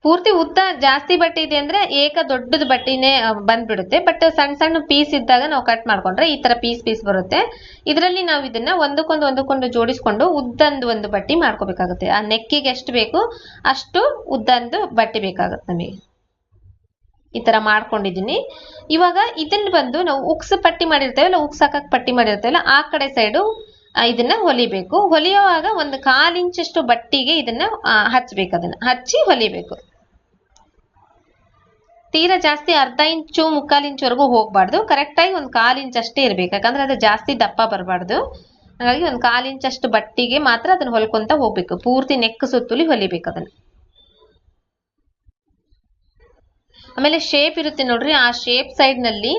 ಪೂರ್ತಿ ಉದ್ದ ಜಾಸ್ತಿ ಬಟ್ಟೆ ಇದೆ ಅಂದ್ರೆ ಏಕ ದೊಡ್ಡದ ಬಟ್ಟಿನೇ ಬಂದ್ಬಿಡುತ್ತೆ. ಬಟ್ ಸಣ್ಣ ಸಣ್ಣ ಪೀಸ್ ಇದ್ದಾಗ ನಾವು ಕಟ್ ಮಾಡ್ಕೊಂಡ್ರೆ ಈ ತರ ಪೀಸ್ ಪೀಸ್ ಬರುತ್ತೆ. ಇದರಲ್ಲಿ ನಾವು ಇದನ್ನ ಒಂದಕ್ಕೊಂದು ಒಂದಕ್ಕೊಂದು ಜೋಡಿಸ್ಕೊಂಡು ಉದ್ದಂದು ಒಂದು ಬಟ್ಟಿ ಮಾಡ್ಕೋಬೇಕಾಗುತ್ತೆ. ಆ ನೆಕ್ಕಿಗೆ ಎಷ್ಟು ಬೇಕು ಅಷ್ಟು ಉದ್ದಂದು ಬಟ್ಟೆ ಬೇಕಾಗುತ್ತೆ ನಮಗೆ. ಈ ತರ ಮಾಡ್ಕೊಂಡಿದೀನಿ ಇವಾಗ ಇದನ್ನ ಬಂದು ನಾವು ಉಕ್ಸ್ ಪಟ್ಟಿ ಮಾಡಿರ್ತೇವಲ್ಲ ಉಕ್ಸ್ ಹಾಕಕ್ ಪಟ್ಟಿ ಮಾಡಿರ್ತೇವಲ್ಲ ಆ ಕಡೆ ಸೈಡು ಇದನ್ನ ಹೊಲಿಬೇಕು. ಹೊಲಿಯುವಾಗ ಒಂದು ಕಾಲ್ ಇಂಚಷ್ಟು ಬಟ್ಟಿಗೆ ಇದನ್ನ ಹಚ್ಬೇಕು ಅದನ್ನ. ಹಚ್ಚಿ ಹೊಲಿಬೇಕು. ತೀರಾ ಜಾಸ್ತಿ ಅರ್ಧ ಇಂಚು, ಮುಕ್ಕಾಲ್ ಇಂಚ್ವರೆಗೂ ಹೋಗ್ಬಾರ್ದು. ಕರೆಕ್ಟಾಗಿ ಒಂದು ಕಾಲ್ ಇಂಚ್ ಅಷ್ಟೇ ಇರ್ಬೇಕು. ಯಾಕಂದ್ರೆ ಅದು ಜಾಸ್ತಿ ದಪ್ಪ ಬರಬಾರ್ದು. ಹಾಗಾಗಿ ಒಂದು ಕಾಲ್ ಇಂಚ್ ಅಷ್ಟು ಬಟ್ಟಿಗೆ ಮಾತ್ರ ಅದನ್ನ ಹೊಲ್ಕೊಂತ ಹೋಗ್ಬೇಕು. ಪೂರ್ತಿ ನೆಕ್ ಸುತ್ತಲಿ ಹೊಲಿಬೇಕು ಅದನ್ನ. ಆಮೇಲೆ ಶೇಪ್ ಇರುತ್ತೆ ನೋಡ್ರಿ. ಆ ಶೇಪ್ ಸೈಡ್ನಲ್ಲಿ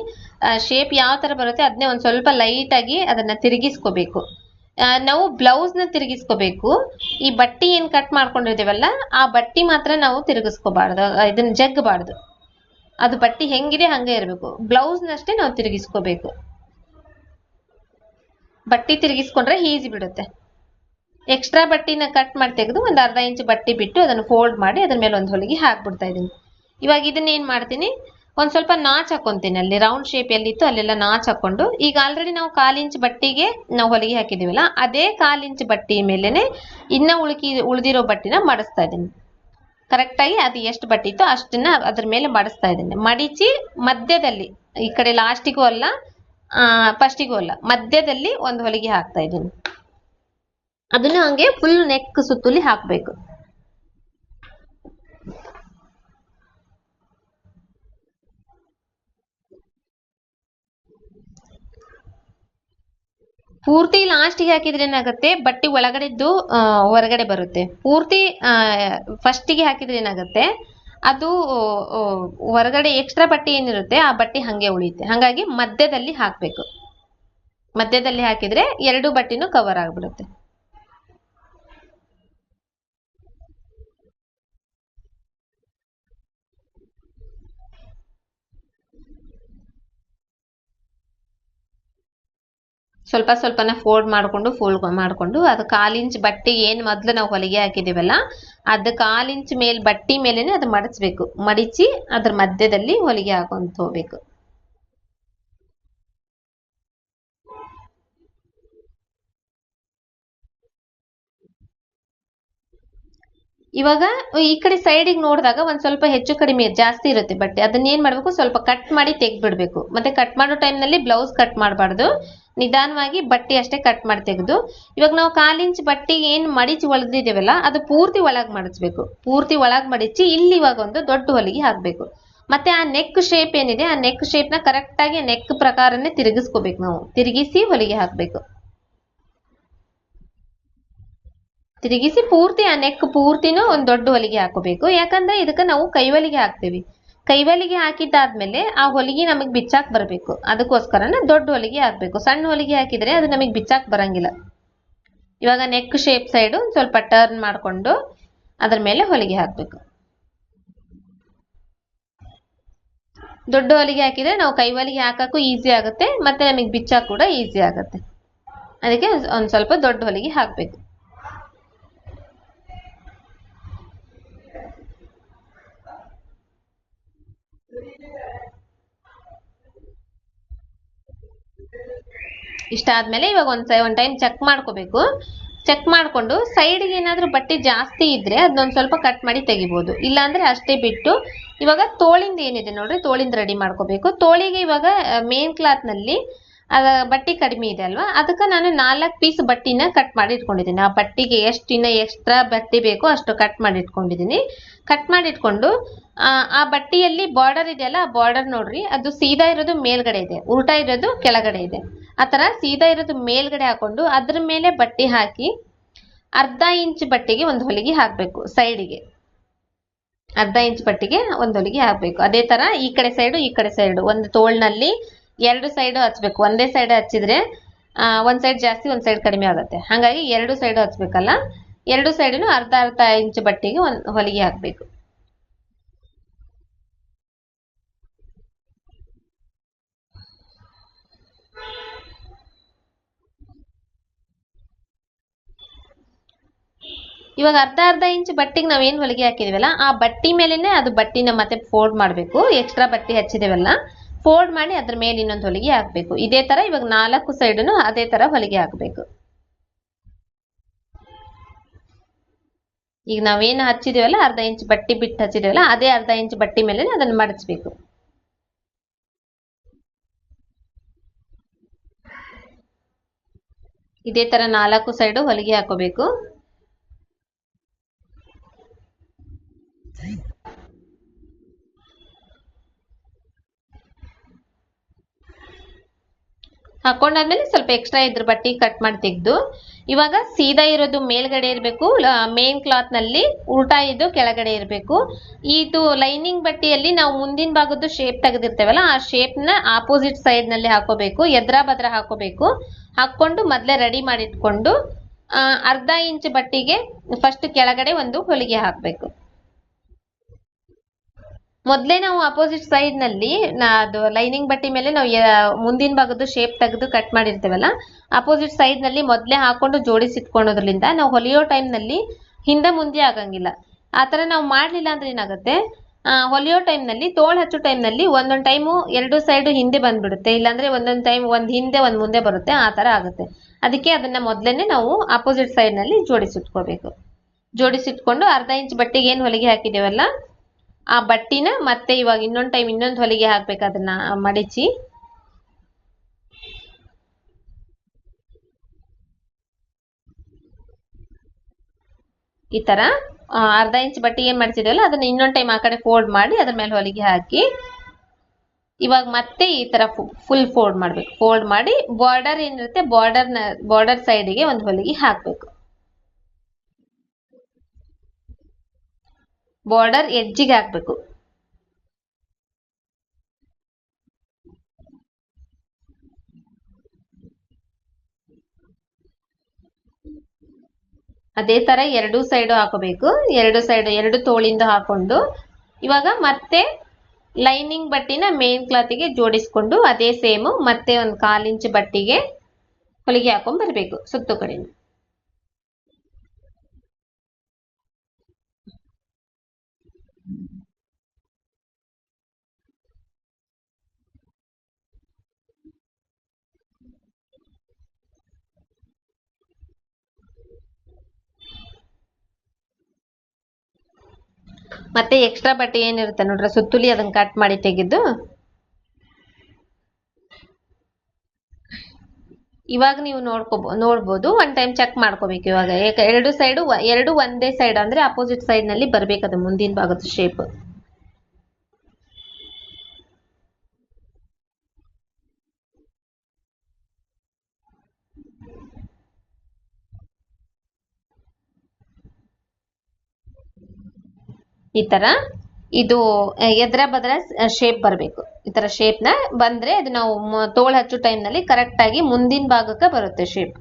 ಶೇಪ್ ಯಾವ ತರ ಬರುತ್ತೆ ಅದನ್ನೇ ಒಂದ್ ಸ್ವಲ್ಪ ಲೈಟ್ ಆಗಿ ಅದನ್ನ ತಿರುಗಿಸ್ಕೋಬೇಕು. ನಾವು ಬ್ಲೌಸ್ನ ತಿರುಗಿಸ್ಕೋಬೇಕು. ಈ ಬಟ್ಟಿ ಏನ್ ಕಟ್ ಮಾಡ್ಕೊಂಡಿರ್ತೀವಲ್ಲ ಆ ಬಟ್ಟಿ ಮಾತ್ರ ನಾವು ತಿರುಗಿಸ್ಕೋಬಾರ್ದು. ಇದನ್ನ ಜಗ್ಗಬಾರ್ದು. ಅದು ಬಟ್ಟಿ ಹೆಂಗಿದೆ ಹಂಗೆ ಇರಬೇಕು. ಬ್ಲೌಸ್ನಷ್ಟೇ ನಾವು ತಿರುಗಿಸ್ಕೋಬೇಕು. ಬಟ್ಟಿ ತಿರುಗಿಸ್ಕೊಂಡ್ರೆ ಈಸಿ ಬಿಡುತ್ತೆ. ಎಕ್ಸ್ಟ್ರಾ ಬಟ್ಟಿನ ಕಟ್ ಮಾಡಿ ತೆಗೆದು ಒಂದು ಅರ್ಧ ಇಂಚು ಬಟ್ಟೆ ಬಿಟ್ಟು ಅದನ್ನು ಫೋಲ್ಡ್ ಮಾಡಿ ಅದ್ರ ಮೇಲೆ ಒಂದು ಹೊಲಿಗೆ ಹಾಕ್ಬಿಡ್ತಾ ಇದ್ದೀನಿ. ಇವಾಗ ಇದನ್ನ ಏನು ಮಾಡ್ತೀನಿ? ಒಂದು ಸ್ವಲ್ಪ ನಾಚ್ ಹಾಕೊಂತೀನಿ. ಅಲ್ಲಿ ರೌಂಡ್ ಶೇಪ್ ಎಲ್ಲಿತ್ತು ಅಲ್ಲೆಲ್ಲ ನಾಚ್ ಹಾಕೊಂಡು ಈಗ ಆಲ್ರೆಡಿ ನಾವು ಕಾಲು ಬಟ್ಟಿಗೆ ನಾವು ಹೊಲಿಗೆ ಹಾಕಿದ್ದೀವಲ್ಲ, ಅದೇ ಕಾಲು ಇಂಚ್ ಬಟ್ಟಿ ಮೇಲೆನೆ ಇನ್ನ ಉಳುಕಿ, ಉಳಿದಿರೋ ಬಟ್ಟಿನ ಮಡಿಸ್ತಾ ಇದ್ದೀನಿ. ಕರೆಕ್ಟ್ ಆಗಿ ಅದು ಎಷ್ಟು ಬಟ್ಟಿತ್ತು ಅಷ್ಟನ್ನ ಅದ್ರ ಮೇಲೆ ಮಡಿಸ್ತಾ ಇದ್ದೇನೆ. ಮಡಿಚಿ ಮಧ್ಯದಲ್ಲಿ, ಈ ಕಡೆ ಲಾಸ್ಟಿಗೂ ಅಲ್ಲ ಫಸ್ಟಿಗೂ ಅಲ್ಲ, ಮಧ್ಯದಲ್ಲಿ ಒಂದು ಹೊಲಿಗೆ ಹಾಕ್ತಾ ಇದ್ದೀನಿ. ಅದನ್ನು ಹಂಗೆ ಫುಲ್ ನೆಕ್ ಸುತ್ತಲಿ ಹಾಕ್ಬೇಕು. ಪೂರ್ತಿ ಲಾಸ್ಟಿಗೆ ಹಾಕಿದ್ರೆ ಏನಾಗುತ್ತೆ? ಬಟ್ಟೆ ಒಳಗಡೆದ್ದು ಹೊರಗಡೆ ಬರುತ್ತೆ. ಪೂರ್ತಿ ಫಸ್ಟಿಗೆ ಹಾಕಿದ್ರೆ ಏನಾಗುತ್ತೆ? ಅದು ಹೊರಗಡೆ ಎಕ್ಸ್ಟ್ರಾ ಬಟ್ಟೆ ಏನಿರುತ್ತೆ, ಆ ಬಟ್ಟೆ ಹಂಗೆ ಉಳಿಯುತ್ತೆ. ಹಾಗಾಗಿ ಮಧ್ಯದಲ್ಲಿ ಹಾಕಬೇಕು. ಮಧ್ಯದಲ್ಲಿ ಹಾಕಿದ್ರೆ ಎರಡು ಬಟ್ಟೆನೂ ಕವರ್ ಆಗ್ಬಿಡುತ್ತೆ. ಸ್ವಲ್ಪ ಸ್ವಲ್ಪನೇ ಫೋಲ್ಡ್ ಮಾಡಿಕೊಂಡು ಫೋಲ್ಡ್ ಮಾಡಿಕೊಂಡು, ಅದು ಕಾಲು ಇಂಚ್ ಬಟ್ಟೆ ಏನು ಮೊದಲು ನಾವು ಹೊಲಿಗೆ ಹಾಕಿದ್ದೀವಲ್ಲ ಅದು ಕಾಲು ಇಂಚ್ ಮೇಲೆ ಬಟ್ಟೆ ಮೇಲೇ ಅದು ಮಡಚಬೇಕು. ಮಡಿಚಿ ಅದ್ರ ಮಧ್ಯದಲ್ಲಿ ಹೊಲಿಗೆ ಹಾಕೊಂತ ಹೋಗ್ಬೇಕು ಇವಾಗ ಈ ಕಡೆ ಸೈಡಿಗೆ ನೋಡಿದಾಗ ಒಂದ್ ಸ್ವಲ್ಪ ಹೆಚ್ಚು ಕಡಿಮೆ ಜಾಸ್ತಿ ಇರುತ್ತೆ ಬಟ್ಟೆ. ಅದನ್ನ ಏನ್ ಮಾಡ್ಬೇಕು? ಸ್ವಲ್ಪ ಕಟ್ ಮಾಡಿ ತೆಗ್ದ್ಬಿಡ್ಬೇಕು. ಮತ್ತೆ ಕಟ್ ಮಾಡೋ ಟೈಮ್ನಲ್ಲಿ ಬ್ಲೌಸ್ ಕಟ್ ಮಾಡಬಾರ್ದು. ನಿಧಾನವಾಗಿ ಬಟ್ಟೆ ಅಷ್ಟೇ ಕಟ್ ಮಾಡಿ ತೆಗೆದು. ಇವಾಗ ನಾವು ಕಾಲ್ ಇಂಚ್ ಬಟ್ಟೆಗೆ ಏನ್ ಮಡಿಚಿ ಒಳದಿದ್ದೇವಲ್ಲ ಅದು ಪೂರ್ತಿ ಒಳಗ್ ಮಡಚ್ಬೇಕು. ಪೂರ್ತಿ ಒಳಗ್ ಮಡಿಚಿ ಇಲ್ಲಿ ಇವಾಗ ಒಂದು ದೊಡ್ಡ ಹೊಲಿಗೆ ಹಾಕ್ಬೇಕು. ಮತ್ತೆ ಆ ನೆಕ್ ಶೇಪ್ ಏನಿದೆ, ಆ ನೆಕ್ ಶೇಪ್ನ ಕರೆಕ್ಟ್ ಆಗಿ ನೆಕ್ ಪ್ರಕಾರನೇ ತಿರುಗಿಸ್ಕೋಬೇಕು ನಾವು. ತಿರುಗಿಸಿ ಹೊಲಿಗೆ ಹಾಕ್ಬೇಕು. ತಿರುಗಿಸಿ ಪೂರ್ತಿ ಆ ನೆಕ್ ಪೂರ್ತಿನೂ ಒಂದು ದೊಡ್ಡ ಹೊಲಿಗೆ ಹಾಕೋಬೇಕು ಯಾಕಂದ್ರೆ ಇದಕ್ಕೆ ನಾವು ಕೈವಲಿಗೆ ಹಾಕ್ತೀವಿ. ಕೈವಲಿಗೆ ಹಾಕಿದ್ದಾದ್ಮೇಲೆ ಆ ಹೊಲಿಗೆ ನಮಗೆ ಬಿಚ್ಚಾಕ್ ಬರಬೇಕು. ಅದಕ್ಕೋಸ್ಕರನ ದೊಡ್ಡ ಹೊಲಿಗೆ ಹಾಕ್ಬೇಕು. ಸಣ್ಣ ಹೊಲಿಗೆ ಹಾಕಿದ್ರೆ ಅದು ನಮಗೆ ಬಿಚ್ಚಾಕ್ ಬರಂಗಿಲ್ಲ. ಇವಾಗ ನೆಕ್ ಶೇಪ್ ಸೈಡ್ ಸ್ವಲ್ಪ ಟರ್ನ್ ಮಾಡಿಕೊಂಡು ಅದ್ರ ಮೇಲೆ ಹೊಲಿಗೆ ಹಾಕ್ಬೇಕು. ದೊಡ್ಡ ಹೊಲಿಗೆ ಹಾಕಿದ್ರೆ ನಾವು ಕೈ ಹೊಲಿಗೆ ಹಾಕಕ್ಕೂ ಈಸಿ ಆಗುತ್ತೆ, ಮತ್ತೆ ನಮಗೆ ಬಿಚ್ಚಾಕ್ ಕೂಡ ಈಸಿ ಆಗುತ್ತೆ. ಅದಕ್ಕೆ ಒಂದು ಸ್ವಲ್ಪ ದೊಡ್ಡ ಹೊಲಿಗೆ ಹಾಕ್ಬೇಕು. ಇಷ್ಟ ಆದ್ಮೇಲೆ ಇವಾಗ ಒಂದ್ ಒಂದ್ ಟೈಮ್ ಚೆಕ್ ಮಾಡ್ಕೋಬೇಕು. ಚೆಕ್ ಮಾಡ್ಕೊಂಡು ಸೈಡ್ಗೆ ಏನಾದರೂ ಬಟ್ಟೆ ಜಾಸ್ತಿ ಇದ್ರೆ ಅದನ್ನೊಂದ್ ಸ್ವಲ್ಪ ಕಟ್ ಮಾಡಿ ತೆಗಿಬೋದು. ಇಲ್ಲಾಂದ್ರೆ ಅಷ್ಟೇ ಬಿಟ್ಟು ಇವಾಗ ತೋಳಿಂದ ಏನಿದೆ ನೋಡ್ರಿ, ತೋಳಿಂದ ರೆಡಿ ಮಾಡ್ಕೋಬೇಕು. ತೋಳಿಗೆ ಇವಾಗ ಮೇನ್ ಕ್ಲಾತ್ನಲ್ಲಿ ಅದ ಬಟ್ಟೆ ಕಡಿಮೆ ಇದೆ ಅಲ್ವಾ? ಅದಕ್ಕೆ ನಾನು ನಾಲ್ಕು ಪೀಸ್ ಬಟ್ಟಿನ ಕಟ್ ಮಾಡಿ ಇಟ್ಕೊಂಡಿದ್ದೀನಿ. ಆ ಬಟ್ಟಿಗೆ ಎಷ್ಟು ಇನ್ನ ಎಕ್ಸ್ಟ್ರಾ ಬಟ್ಟೆ ಬೇಕೋ ಅಷ್ಟು ಕಟ್ ಮಾಡಿ ಇಟ್ಕೊಂಡಿದ್ದೀನಿ. ಕಟ್ ಮಾಡಿ ಇಟ್ಕೊಂಡು, ಆ ಬಟ್ಟೆಯಲ್ಲಿ ಬಾರ್ಡರ್ ಇದೆಯಲ್ಲ ಆ ಬಾರ್ಡರ್ ನೋಡ್ರಿ. ಅದು ಸೀದಾ ಇರೋದು ಮೇಲ್ಗಡೆ ಇದೆ. ಉಲ್ಟಾ ಇರೋದು ಕೆಳಗಡೆ ಇದೆ. ಆ ಥರ ಸೀದಾ ಇರೋದು ಮೇಲ್ಗಡೆ ಹಾಕೊಂಡು ಅದ್ರ ಮೇಲೆ ಬಟ್ಟೆ ಹಾಕಿ, ಅರ್ಧ ಇಂಚ್ ಬಟ್ಟೆಗೆ ಒಂದು ಹೊಲಿಗೆ ಹಾಕಬೇಕು ಸೈಡಿಗೆ ಅರ್ಧ ಇಂಚ್ ಬಟ್ಟೆಗೆ ಒಂದು ಹೊಲಿಗೆ ಹಾಕಬೇಕು. ಅದೇ ಥರ ಈ ಕಡೆ ಸೈಡು ಈ ಕಡೆ ಸೈಡು ಒಂದು ತೋಳ್ನಲ್ಲಿ ಎರಡು ಸೈಡು ಹಚ್ಬೇಕು. ಒಂದೇ ಸೈಡ್ ಹಚ್ಚಿದ್ರೆ ಒಂದು ಸೈಡ್ ಜಾಸ್ತಿ, ಒಂದ್ ಸೈಡ್ ಕಡಿಮೆ ಆಗುತ್ತೆ. ಹಾಗಾಗಿ ಎರಡು ಸೈಡು ಹಚ್ಬೇಕಲ್ಲ? ಎರಡು ಸೈಡ್ನು ಅರ್ಧ ಅರ್ಧ ಇಂಚ್ ಬಟ್ಟೆಗೆ ಒಂದ್ ಹೊಲಿಗೆ ಹಾಕ್ಬೇಕು. ಇವಾಗ ಅರ್ಧ ಅರ್ಧ ಇಂಚ್ ಬಟ್ಟೆಗೆ ನಾವೇನು ಹೊಲಿಗೆ ಹಾಕಿದೀವಲ್ಲ, ಆ ಬಟ್ಟಿ ಮೇಲೆನೆ ಅದು ಬಟ್ಟಿನ ಮತ್ತೆ ಫೋಲ್ಡ್ ಮಾಡ್ಬೇಕು. ಎಕ್ಸ್ಟ್ರಾ ಬಟ್ಟೆ ಹಚ್ಚಿದೇವಲ್ಲ ಫೋಲ್ಡ್ ಮಾಡಿ ಅದ್ರ ಮೇಲೆ ಇನ್ನೊಂದು ಹೊಲಿಗೆ ಹಾಕ್ಬೇಕು. ಇದೇ ತರ ಇವಾಗ ನಾಲ್ಕು ಸೈಡ್ನು ಅದೇ ತರ ಹೊಲಿಗೆ ಹಾಕ್ಬೇಕು. ಈಗ ನಾವೇನು ಹಚ್ಚಿದೀವಲ್ಲ, ಅರ್ಧ ಇಂಚ್ ಬಟ್ಟಿ ಬಿಟ್ಟು ಹಚ್ಚಿದೀವಲ್ಲ, ಅದೇ ಅರ್ಧ ಇಂಚ್ ಬಟ್ಟಿ ಮೇಲೆ ಅದನ್ನ ಮಡಚ್ಬೇಕು. ಇದೇ ತರ ನಾಲ್ಕು ಸೈಡು ಹೊಲಿಗೆ ಹಾಕೋಬೇಕು ಹಾಕೊಂಡಾದ್ಮೇಲೆ ಸ್ವಲ್ಪ ಎಕ್ಸ್ಟ್ರಾ ಇದ್ರ ಬಟ್ಟೆ ಕಟ್ ಮಾಡಿ ತೆಗೆದು, ಇವಾಗ ಸೀದಾ ಇರೋದು ಮೇಲ್ಗಡೆ ಇರಬೇಕು ಮೇನ್ ಕ್ಲಾತ್ನಲ್ಲಿ ಉಲ್ಟಾ ಇದ್ದು ಕೆಳಗಡೆ ಇರಬೇಕು. ಇದು ಲೈನಿಂಗ್ ಬಟ್ಟೆಯಲ್ಲಿ ನಾವು ಮುಂದಿನ ಭಾಗದ್ದು ಶೇಪ್ ತೆಗೆದಿರ್ತೇವಲ್ಲ, ಆ ಶೇಪ್ನ ಆಪೋಸಿಟ್ ಸೈಡ್ನಲ್ಲಿ ಹಾಕೋಬೇಕು, ಎದ್ರ ಬದ್ರ ಹಾಕೋಬೇಕು. ಹಾಕೊಂಡು ಮೊದಲೇ ರೆಡಿ ಮಾಡಿಟ್ಕೊಂಡು ಅರ್ಧ ಇಂಚ್ ಬಟ್ಟೆಗೆ ಫಸ್ಟ್ ಕೆಳಗಡೆ ಒಂದು ಹೊಲಿಗೆ ಹಾಕ್ಬೇಕು. ಮೊದ್ಲೇ ನಾವು ಅಪೋಸಿಟ್ ಸೈಡ್ನಲ್ಲಿ ಅದು ಲೈನಿಂಗ್ ಬಟ್ಟೆ ಮೇಲೆ ನಾವು ಮುಂದಿನ ಭಾಗದ್ದು ಶೇಪ್ ತೆಗೆದು ಕಟ್ ಮಾಡಿರ್ತೇವಲ್ಲ ಅಪೋಸಿಟ್ ಸೈಡ್ನಲ್ಲಿ ಮೊದ್ಲೇ ಹಾಕೊಂಡು ಜೋಡಿಸಿಟ್ಕೊಳೋದ್ರಿಂದ ನಾವು ಹೊಲಿಯೋ ಟೈಮ್ನಲ್ಲಿ ಹಿಂದೆ ಮುಂದೆ ಆಗಂಗಿಲ್ಲ. ಆ ತರ ನಾವು ಮಾಡ್ಲಿಲ್ಲ ಅಂದ್ರೆ ಏನಾಗುತ್ತೆ? ಹೊಲಿಯೋ ಟೈಮ್ನಲ್ಲಿ, ತೋಳ್ ಹಚ್ಚೋ ಟೈಮ್ನಲ್ಲಿ ಒಂದೊಂದ್ ಟೈಮು ಎರಡು ಸೈಡ್ ಹಿಂದೆ ಬಂದ್ಬಿಡುತ್ತೆ. ಇಲ್ಲಾಂದ್ರೆ ಒಂದೊಂದು ಟೈಮ್ ಒಂದ್ ಹಿಂದೆ, ಒಂದ್ ಮುಂದೆ ಬರುತ್ತೆ. ಆ ತರ ಆಗುತ್ತೆ. ಅದಕ್ಕೆ ಅದನ್ನ ಮೊದ್ಲೇನೆ ನಾವು ಅಪೋಸಿಟ್ ಸೈಡ್ನಲ್ಲಿ ಜೋಡಿಸಿಟ್ಕೋಬೇಕು ಜೋಡಿಸಿಟ್ಕೊಂಡು ಅರ್ಧ ಇಂಚ್ ಬಟ್ಟೆಗೆ ಏನ್ ಹೊಲಿಗೆ ಹಾಕಿದೇವಲ್ಲ ಆ ಬಟ್ಟಿನ ಮತ್ತೆ ಇವಾಗ ಇನ್ನೊಂದ್ ಟೈಮ್ ಇನ್ನೊಂದ್ ಹೊಲಿಗೆ ಹಾಕ್ಬೇಕು ಅದನ್ನ ಮಡಚಿ. ಈ ತರ ಅರ್ಧ ಇಂಚ್ ಬಟ್ಟೆ ಏನ್ ಮಾಡ್ತಿದ್ವಲ್ಲ ಅದನ್ನ ಇನ್ನೊಂದ್ ಟೈಮ್ ಆ ಕಡೆ ಫೋಲ್ಡ್ ಮಾಡಿ ಅದ್ರ ಮೇಲೆ ಹೊಲಿಗೆ ಹಾಕಿ. ಇವಾಗ ಮತ್ತೆ ಈ ತರ ಫುಲ್ ಫೋಲ್ಡ್ ಮಾಡ್ಬೇಕು. ಫೋಲ್ಡ್ ಮಾಡಿ ಬಾರ್ಡರ್ ಏನಿರುತ್ತೆ ಬಾರ್ಡರ್ ಬಾರ್ಡರ್ ಸೈಡಿಗೆ ಒಂದು ಹೊಲಿಗೆ ಹಾಕ್ಬೇಕು. ಬಾರ್ಡರ್ ಎಜ್ಜಿಗೆ ಹಾಕ್ಬೇಕು. ಅದೇ ತರ ಎರಡು ಸೈಡು ಹಾಕೋಬೇಕು. ಎರಡು ಸೈಡ್ ಎರಡು ತೋಳಿಂದ ಹಾಕೊಂಡು ಇವಾಗ ಮತ್ತೆ ಲೈನಿಂಗ್ ಬಟ್ಟಿನ ಮೇನ್ ಕ್ಲಾತಿಗೆ ಜೋಡಿಸ್ಕೊಂಡು ಅದೇ ಸೇಮು ಮತ್ತೆ ಒಂದು ಕಾಲಿಂಚು ಬಟ್ಟಿಗೆ ಹೊಲಿಗೆ ಹಾಕೊಂಡ್ ಬರ್ಬೇಕು ಸುತ್ತು ಕಡೆ ಮತ್ತೆ ಎಕ್ಸ್ಟ್ರಾ ಬಟ್ಟೆ ಏನಿರುತ್ತೆ ನೋಡ್ರಿ, ಸುತ್ತುಲಿ ಅದನ್ನ ಕಟ್ ಮಾಡಿ ತೆಗೆದು. ಇವಾಗ ನೀವು ನೋಡ್ಕೋಬೋ, ನೋಡ್ಬೋದು ಒನ್ ಟೈಮ್ ಚೆಕ್ ಮಾಡ್ಕೋಬೇಕು ಇವಾಗ. ಎರಡು ಸೈಡು ಎರಡು ಒಂದೇ ಸೈಡ್ ಅಂದ್ರೆ ಅಪೋಸಿಟ್ ಸೈಡ್ನಲ್ಲಿ ಬರ್ಬೇಕು ಅದು ಮುಂದಿನ ಭಾಗದ ಶೇಪ್ ಈ ತರ. ಇದು ಎದ್ರ ಬದ್ರ ಶೇಪ್ ಬರಬೇಕು. ಈ ತರ ಶೇಪ್ನ ಬಂದ್ರೆ ಅದು ನಾವು ತೋಳು ಹಚ್ಚೋ ಟೈಮ್ನಲ್ಲಿ ಕರೆಕ್ಟ್ ಆಗಿ ಮುಂದಿನ ಭಾಗಕ್ಕೆ ಬರುತ್ತೆ ಶೇಪ್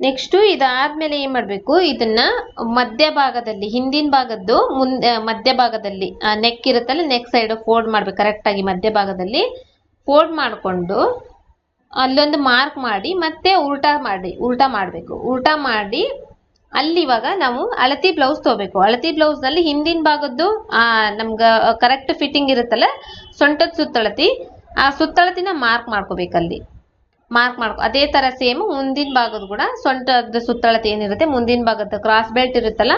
ನೆಕ್ಸ್ಟ್ ಇದಾದ್ಮೇಲೆ ಏನು ಮಾಡಬೇಕು? ಇದನ್ನ ಮಧ್ಯ ಭಾಗದಲ್ಲಿ, ಹಿಂದಿನ ಭಾಗದ್ದು ಮುಂದೆ ಮಧ್ಯ ಭಾಗದಲ್ಲಿ ನೆಕ್ ಇರುತ್ತಲ್ಲ ನೆಕ್ ಸೈಡ್ ಫೋಲ್ಡ್ ಮಾಡ್ಬೇಕು ಕರೆಕ್ಟಾಗಿ ಮಧ್ಯ ಭಾಗದಲ್ಲಿ. ಫೋಲ್ಡ್ ಮಾಡಿಕೊಂಡು, ಅಲ್ಲೊಂದು ಮಾರ್ಕ್ ಮಾಡಿ, ಮತ್ತೆ ಉಲ್ಟಾ ಮಾಡಿ, ಉಲ್ಟಾ ಮಾಡಬೇಕು. ಉಲ್ಟಾ ಮಾಡಿ, ಅಲ್ಲಿ ಇವಾಗ ನಾವು ಅಳತಿ ಬ್ಲೌಸ್ ತಗೋಬೇಕು. ಅಳತಿ ಬ್ಲೌಸ್ನಲ್ಲಿ ಹಿಂದಿನ ಭಾಗದ್ದು ನಮ್ಗ ಕರೆಕ್ಟ್ ಫಿಟ್ಟಿಂಗ್ ಇರುತ್ತಲ್ಲ, ಸೊಂಟದ ಸುತ್ತಳತಿ, ಆ ಸುತ್ತಳತಿನ ಮಾರ್ಕ್ ಮಾಡ್ಕೋಬೇಕು ಅಲ್ಲಿ ಮಾರ್ಕ್ ಮಾಡ್ಕೊ ಅದೇ ತರ ಸೇಮ್ ಮುಂದಿನ ಭಾಗದ ಕೂಡ ಸೊಂಟದ ಸುತ್ತಳತೆ ಏನಿರುತ್ತೆ, ಮುಂದಿನ ಭಾಗದ ಕ್ರಾಸ್ ಬೆಲ್ಟ್ ಇರುತ್ತಲ್ಲ,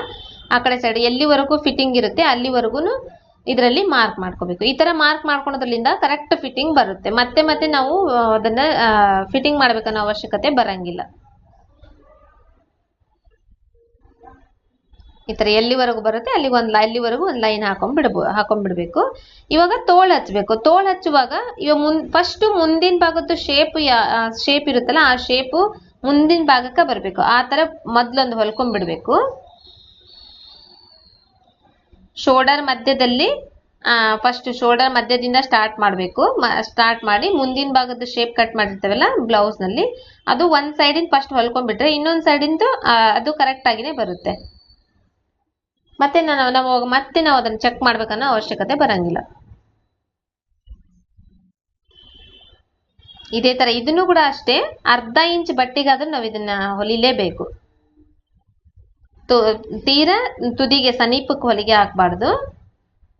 ಆ ಕಡೆ ಸೈಡ್ ಎಲ್ಲಿವರೆಗೂ ಫಿಟ್ಟಿಂಗ್ ಇರುತ್ತೆ ಅಲ್ಲಿವರೆಗೂ ಇದರಲ್ಲಿ ಮಾರ್ಕ್ ಮಾಡ್ಕೋಬೇಕು. ಈ ತರ ಮಾರ್ಕ್ ಮಾಡ್ಕೊಳೋದ್ರಿಂದ ಕರೆಕ್ಟ್ ಫಿಟ್ಟಿಂಗ್ ಬರುತ್ತೆ. ಮತ್ತೆ ಮತ್ತೆ ನಾವು ಅದನ್ನ ಫಿಟ್ಟಿಂಗ್ ಮಾಡ್ಬೇಕನ್ನೋ ಅವಶ್ಯಕತೆ ಬರಂಗಿಲ್ಲ. ಈ ಥರ ಎಲ್ಲಿವರೆಗೂ ಬರುತ್ತೆ? ಅಲ್ಲಿ ಲೈ ಎಲ್ಲಿವರೆಗೂ ಒಂದು ಲೈನ್ ಹಾಕೊಂಡ್ ಬಿಡ್ಬೋ, ಹಾಕೊಂಡ್ಬಿಡ್ಬೇಕು. ಇವಾಗ ತೋಳ್ ಹಚ್ಬೇಕು. ತೋಳ್ ಹಚ್ಚುವಾಗ ಇವಾಗ ಮುನ್ ಫಸ್ಟ್ ಮುಂದಿನ ಭಾಗದ್ದು ಶೇಪ್ ಯಾ ಶೇಪ್ ಇರುತ್ತಲ್ಲ, ಆ ಶೇಪು ಮುಂದಿನ ಭಾಗಕ್ಕೆ ಬರಬೇಕು. ಆ ಥರ ಮೊದ್ಲೊಂದು ಹೊಲ್ಕೊಂಡ್ಬಿಡ್ಬೇಕು. ಶೋಲ್ಡರ್ ಮಧ್ಯದಲ್ಲಿ ಫಸ್ಟ್ ಶೋಲ್ಡರ್ ಮಧ್ಯದಿಂದ ಸ್ಟಾರ್ಟ್ ಮಾಡಬೇಕು. ಸ್ಟಾರ್ಟ್ ಮಾಡಿ ಮುಂದಿನ ಭಾಗದ ಶೇಪ್ ಕಟ್ ಮಾಡಿರ್ತೇವಲ್ಲ ಬ್ಲೌಸ್ನಲ್ಲಿ ಅದು ಒಂದು ಸೈಡಿಂದ ಫಸ್ಟ್ ಹೊಲ್ಕೊಂಡ್ಬಿಟ್ರೆ ಇನ್ನೊಂದು ಸೈಡಿಂದು ಅದು ಕರೆಕ್ಟ್ ಆಗಿನೇ ಬರುತ್ತೆ. ಮತ್ತೆ ನಾವು ನಾವು ಮತ್ತೆ ನಾವು ಅದನ್ನ ಚೆಕ್ ಮಾಡ್ಬೇಕನ್ನೋ ಅವಶ್ಯಕತೆ ಬರಂಗಿಲ್ಲ. ಇದೇ ತರ ಇದನ್ನು ಕೂಡ ಅಷ್ಟೇ, ಅರ್ಧ ಇಂಚ್ ಬಟ್ಟೆಗಾದ್ರೂ ನಾವು ಇದನ್ನ ಹೊಲಿಲೇಬೇಕು. ತೀರಾ ತುದಿಗೆ, ಸಮೀಪಕ್ಕೆ ಹೊಲಿಗೆ ಹಾಕ್ಬಾರ್ದು.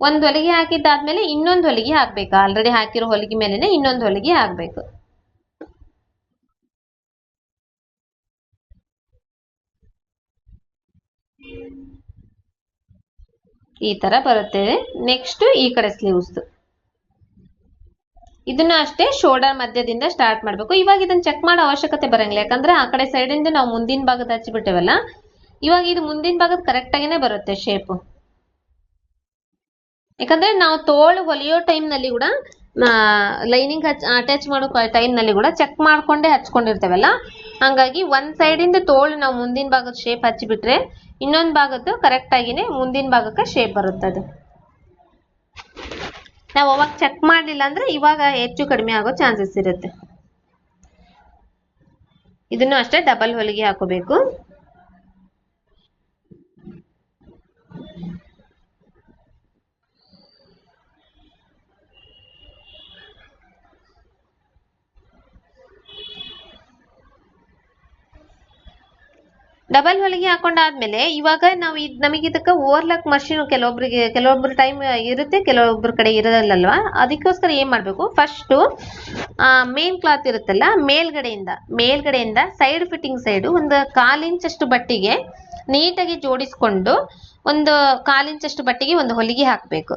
ಒಂದು ಹೊಲಿಗೆ ಹಾಕಿದ್ದಾದ್ಮೇಲೆ ಇನ್ನೊಂದು ಹೊಲಿಗೆ ಹಾಕ್ಬೇಕು. ಆಲ್ರೆಡಿ ಹಾಕಿರೋ ಹೊಲಿಗೆ ಮೇಲೆನೆ ಇನ್ನೊಂದು ಹೊಲಿಗೆ ಹಾಕ್ಬೇಕು. ಈ ತರ ಬರುತ್ತೆ. ನೆಕ್ಸ್ಟ್ ಈ ಕಡೆ ಸ್ಲೀವ್ಸ್ ಇದನ್ನ ಅಷ್ಟೇ ಶೋಲ್ಡರ್ ಮಧ್ಯದಿಂದ ಸ್ಟಾರ್ಟ್ ಮಾಡ್ಬೇಕು. ಇವಾಗ ಇದನ್ನ ಚೆಕ್ ಮಾಡೋ ಅವಶ್ಯಕತೆ ಬರಂಗಿಲ್ಲ. ಯಾಕಂದ್ರೆ ಆ ಕಡೆ ಸೈಡ್ ಇಂದ ನಾವು ಮುಂದಿನ ಭಾಗದ ಹಚ್ಚಿಬಿಟ್ಟೇವಲ್ಲ, ಇವಾಗ ಇದು ಮುಂದಿನ ಭಾಗದ ಕರೆಕ್ಟ್ ಆಗಿನೇ ಬರುತ್ತೆ ಶೇಪ್ ಯಾಕಂದ್ರೆ ನಾವು ತೋಳು ಹೊಲಿಯೋ ಟೈಮ್ನಲ್ಲಿ ಕೂಡ ಲೈನಿಂಗ್ ಹಚ್ ಅಟ್ಯಾಚ್ ಮಾಡೋ ಟೈಮ್ನಲ್ಲಿ ಕೂಡ ಚೆಕ್ ಮಾಡ್ಕೊಂಡೇ ಹಚ್ಕೊಂಡಿರ್ತೇವಲ್ಲ. ಹಂಗಾಗಿ ಒಂದ್ ಸೈಡ್ ಇಂದ ತೋಳು ನಾವು ಮುಂದಿನ ಭಾಗದ ಶೇಪ್ ಹಚ್ಚಿಬಿಟ್ರೆ ಇನ್ನೊಂದ್ ಭಾಗದ್ದು ಕರೆಕ್ಟ್ ಆಗಿನೇ ಮುಂದಿನ ಭಾಗಕ್ಕೆ ಶೇಪ್ ಬರುತ್ತೆ ಅದು. ನಾವು ಅವಾಗ ಚೆಕ್ ಮಾಡಲಿಲ್ಲ ಅಂದ್ರೆ ಇವಾಗ ಹೆಚ್ಚು ಕಡಿಮೆ ಆಗೋ ಚಾನ್ಸಸ್ ಇರುತ್ತೆ. ಇದನ್ನು ಅಷ್ಟೇ ಡಬಲ್ ಹೊಲಿಗೆ ಹಾಕೋಬೇಕು. ಡಬಲ್ ಹೊಲಿಗೆ ಹಾಕೊಂಡಾದ್ಮೇಲೆ ಇವಾಗ ನಾವು ಇದು ನಮಗೆ ಇದಕ್ಕೆ ಓವರ್ಲಾಕ್ ಮಷಿನ್ ಕೆಲವೊಬ್ರಿಗೆ, ಕೆಲವೊಬ್ರು ಟೈಮ್ ಇರುತ್ತೆ ಕೆಲವೊಬ್ಬರ ಕಡೆ ಇರೋದಲ್ಲಲ್ವಾ? ಅದಕ್ಕೋಸ್ಕರ ಏನು ಮಾಡಬೇಕು? ಫಸ್ಟ್ ಮೇನ್ ಕ್ಲಾತ್ ಇರುತ್ತಲ್ಲ, ಮೇಲ್ಗಡೆಯಿಂದ ಮೇಲ್ಗಡೆಯಿಂದ ಸೈಡ್ ಫಿಟ್ಟಿಂಗ್ ಸೈಡ್ ಒಂದು ಕಾಲ್ ಇಂಚ್ ಅಷ್ಟು ಬಟ್ಟೆಗೆ ನೀಟಾಗಿ ಜೋಡಿಸ್ಕೊಂಡು ಒಂದು ಕಾಲ್ ಇಂಚ್ ಅಷ್ಟು ಬಟ್ಟೆಗೆ ಒಂದು ಹೊಲಿಗೆ ಹಾಕ್ಬೇಕು.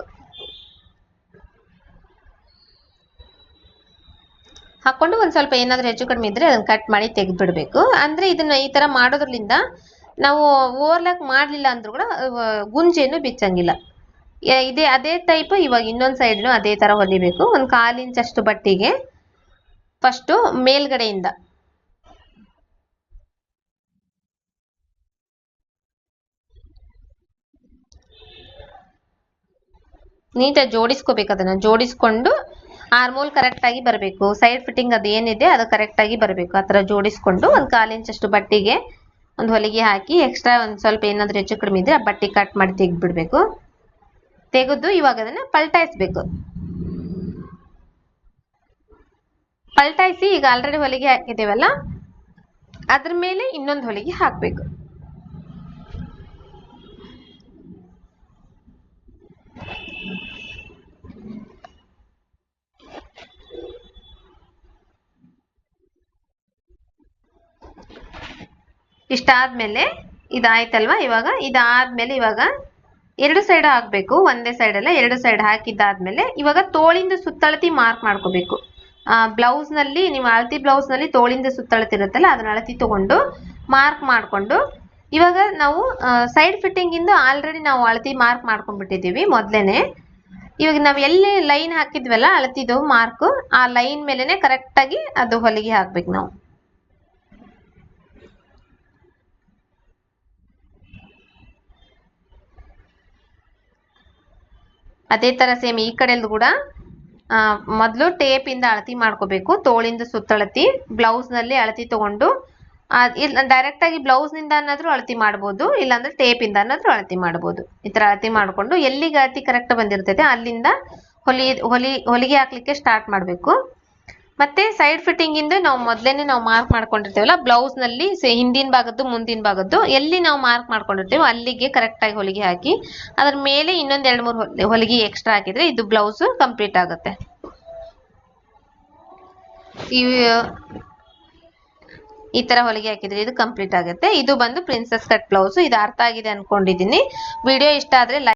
ಹಾಕೊಂಡು ಒಂದ್ ಸ್ವಲ್ಪ ಏನಾದ್ರೂ ಹೆಚ್ಚು ಕಡಿಮೆ ಇದ್ರೆ ಅದನ್ನ ಕಟ್ ಮಾಡಿ ತೆಗ್ದ್ಬಿಡ್ಬೇಕು. ಅಂದ್ರೆ ಇದನ್ನ ಈ ತರ ಮಾಡೋದ್ರಿಂದ ನಾವು ಓವರ್ಲಾಕ್ ಮಾಡ್ಲಿಲ್ಲ ಅಂದ್ರು ಕೂಡ ಗುಂಜೇನು ಬಿಚ್ಚಂಗಿಲ್ಲ. ಇದೇ, ಅದೇ ಟೈಪ್ ಇವಾಗ ಇನ್ನೊಂದ್ ಸೈಡ್ನು ಅದೇ ತರ ಹೊಲಿಬೇಕು. ಒಂದ್ ಕಾಲ್ ಇಂಚ್ ಅಷ್ಟು ಬಟ್ಟೆಗೆ ಫಸ್ಟ್ ಮೇಲ್ಗಡೆಯಿಂದ. ನೀಟಾಗಿ ಜೋಡಿಸ್ಕೋಬೇಕು ಅದನ್ನ. ಜೋಡಿಸ್ಕೊಂಡು ಆರ್ಮೋಲ್ ಕರೆಕ್ಟ್ ಆಗಿ ಬರಬೇಕು. ಸೈಡ್ ಫಿಟ್ಟಿಂಗ್ ಅದು ಏನಿದೆ ಅದು ಕರೆಕ್ಟ್ ಆಗಿ ಬರಬೇಕು. ಆ ಥರ ಜೋಡಿಸ್ಕೊಂಡು ಒಂದು ಕಾಲು ಇಂಚಷ್ಟು ಬಟ್ಟೆಗೆ ಒಂದು ಹೊಲಿಗೆ ಹಾಕಿ ಎಕ್ಸ್ಟ್ರಾ ಒಂದು ಸ್ವಲ್ಪ ಏನಾದರೂ ಹೆಚ್ಚು ಕಡಿಮೆ ಇದ್ರೆ ಆ ಬಟ್ಟೆ ಕಟ್ ಮಾಡಿ ತೆಗೆದ್ಬಿಡ್ಬೇಕು. ತೆಗೆದು ಇವಾಗ ಅದನ್ನ ಪಲ್ಟಾಯಿಸ್ಬೇಕು. ಪಲ್ಟಾಯಿಸಿ ಈಗ ಆಲ್ರೆಡಿ ಹೊಲಿಗೆ ಹಾಕಿದ್ದೇವಲ್ಲ? ಅದ್ರ ಮೇಲೆ ಇನ್ನೊಂದು ಹೊಲಿಗೆ ಹಾಕಬೇಕು. ಇಷ್ಟಾದ್ಮೇಲೆ ಇದಾಯ್ತಲ್ವಾ ಇವಾಗ? ಇದಾದ್ಮೇಲೆ ಇವಾಗ ಎರಡು ಸೈಡ್ ಹಾಕ್ಬೇಕು, ಒಂದೇ ಸೈಡ್ ಅಲ್ಲ, ಎರಡು ಸೈಡ್ ಹಾಕಿದ್ದಾದ್ಮೇಲೆ ಇವಾಗ ತೋಳಿಂದ ಸುತ್ತಳತಿ ಮಾರ್ಕ್ ಮಾಡ್ಕೋಬೇಕು. ಬ್ಲೌಸ್ನಲ್ಲಿ ನೀವು ಅಳತಿ ಬ್ಲೌಸ್ನಲ್ಲಿ ತೋಳಿಂದ ಸುತ್ತಳತಿ ಇರುತ್ತಲ್ಲ ಅದನ್ನ ಅಳತಿ ತಗೊಂಡು ಮಾರ್ಕ್ ಮಾಡ್ಕೊಂಡು ಇವಾಗ ನಾವು ಸೈಡ್ ಫಿಟ್ಟಿಂಗ್ ಇಂದ ಆಲ್ರೆಡಿ ನಾವು ಅಳತಿ ಮಾರ್ಕ್ ಮಾಡ್ಕೊಂಡ್ಬಿಟ್ಟಿದ್ದೀವಿ ಮೊದ್ಲೇನೆ. ಇವಾಗ ನಾವು ಎಲ್ಲಿ ಲೈನ್ ಹಾಕಿದ್ವಲ್ಲ ಅಳತಿದು ಮಾರ್ಕ್ ಆ ಲೈನ್ ಮೇಲೆನೆ ಕರೆಕ್ಟ್ ಆಗಿ ಅದು ಹೊಲಿಗೆ ಹಾಕ್ಬೇಕು ನಾವು. ಅದೇ ತರ ಸೇಮ್ ಈ ಕಡೆಲೂ ಕೂಡ ಮೊದಲು ಟೇಪ್ ಇಂದ ಅಳತಿ ಮಾಡ್ಕೋಬೇಕು, ತೋಳಿಂದ ಸುತ್ತಳತಿ ಬ್ಲೌಸ್ನಲ್ಲಿ ಅಳತಿ ತಗೊಂಡು ಡೈರೆಕ್ಟ್ ಆಗಿ ಬ್ಲೌಸ್ನಿಂದ ಅನ್ನೋದ್ರು ಅಳತಿ ಮಾಡ್ಬೋದು, ಇಲ್ಲಾಂದ್ರೆ ಟೇಪ್ ಇಂದ ಅನ್ನೋದ್ರು ಅಳತಿ ಮಾಡ್ಬೋದು. ಈ ತರ ಅಳತಿ ಮಾಡ್ಕೊಂಡು ಎಲ್ಲಿಗೆ ಅಳತಿ ಕರೆಕ್ಟ್ ಬಂದಿರ್ತೈತೆ ಅಲ್ಲಿಂದ ಹೊಲಿ ಹೊಲಿ, ಹೊಲಿಗೆ ಹಾಕ್ಲಿಕ್ಕೆ ಸ್ಟಾರ್ಟ್ ಮಾಡ್ಬೇಕು. ಮತ್ತೆ ಸೈಡ್ ಫಿಟ್ಟಿಂಗ್ ಇಂದ ನಾವು ಮೊದ್ಲೇನೆ ನಾವು ಮಾರ್ಕ್ ಮಾಡ್ಕೊಂಡಿರ್ತೇವಲ್ಲ ಬ್ಲೌಸ್ನಲ್ಲಿ ಹಿಂದಿನ ಭಾಗದ್ದು, ಮುಂದಿನ ಭಾಗದ್ದು, ಎಲ್ಲಿ ನಾವು ಮಾರ್ಕ್ ಮಾಡ್ಕೊಂಡಿರ್ತೀವೋ ಅಲ್ಲಿಗೆ ಕರೆಕ್ಟ್ ಆಗಿ ಹೊಲಿಗೆ ಹಾಕಿ, ಅದ್ರ ಮೇಲೆ ಇನ್ನೊಂದ್ ಎರಡ್ ಮೂರು ಹೊಲಿಗೆ ಎಕ್ಸ್ಟ್ರಾ ಹಾಕಿದ್ರೆ ಇದು ಬ್ಲೌಸ್ ಕಂಪ್ಲೀಟ್ ಆಗುತ್ತೆ. ಈ ತರ ಹೊಲಿಗೆ ಹಾಕಿದ್ರೆ ಇದು ಕಂಪ್ಲೀಟ್ ಆಗುತ್ತೆ. ಇದು ಬಂದು ಪ್ರಿನ್ಸೆಸ್ ಕಟ್ ಬ್ಲೌಸ್ ಇದು ಅರ್ಥ ಆಗಿದೆ ಅನ್ಕೊಂಡಿದೀನಿ. ವಿಡಿಯೋ ಇಷ್ಟ ಆದ್ರೆ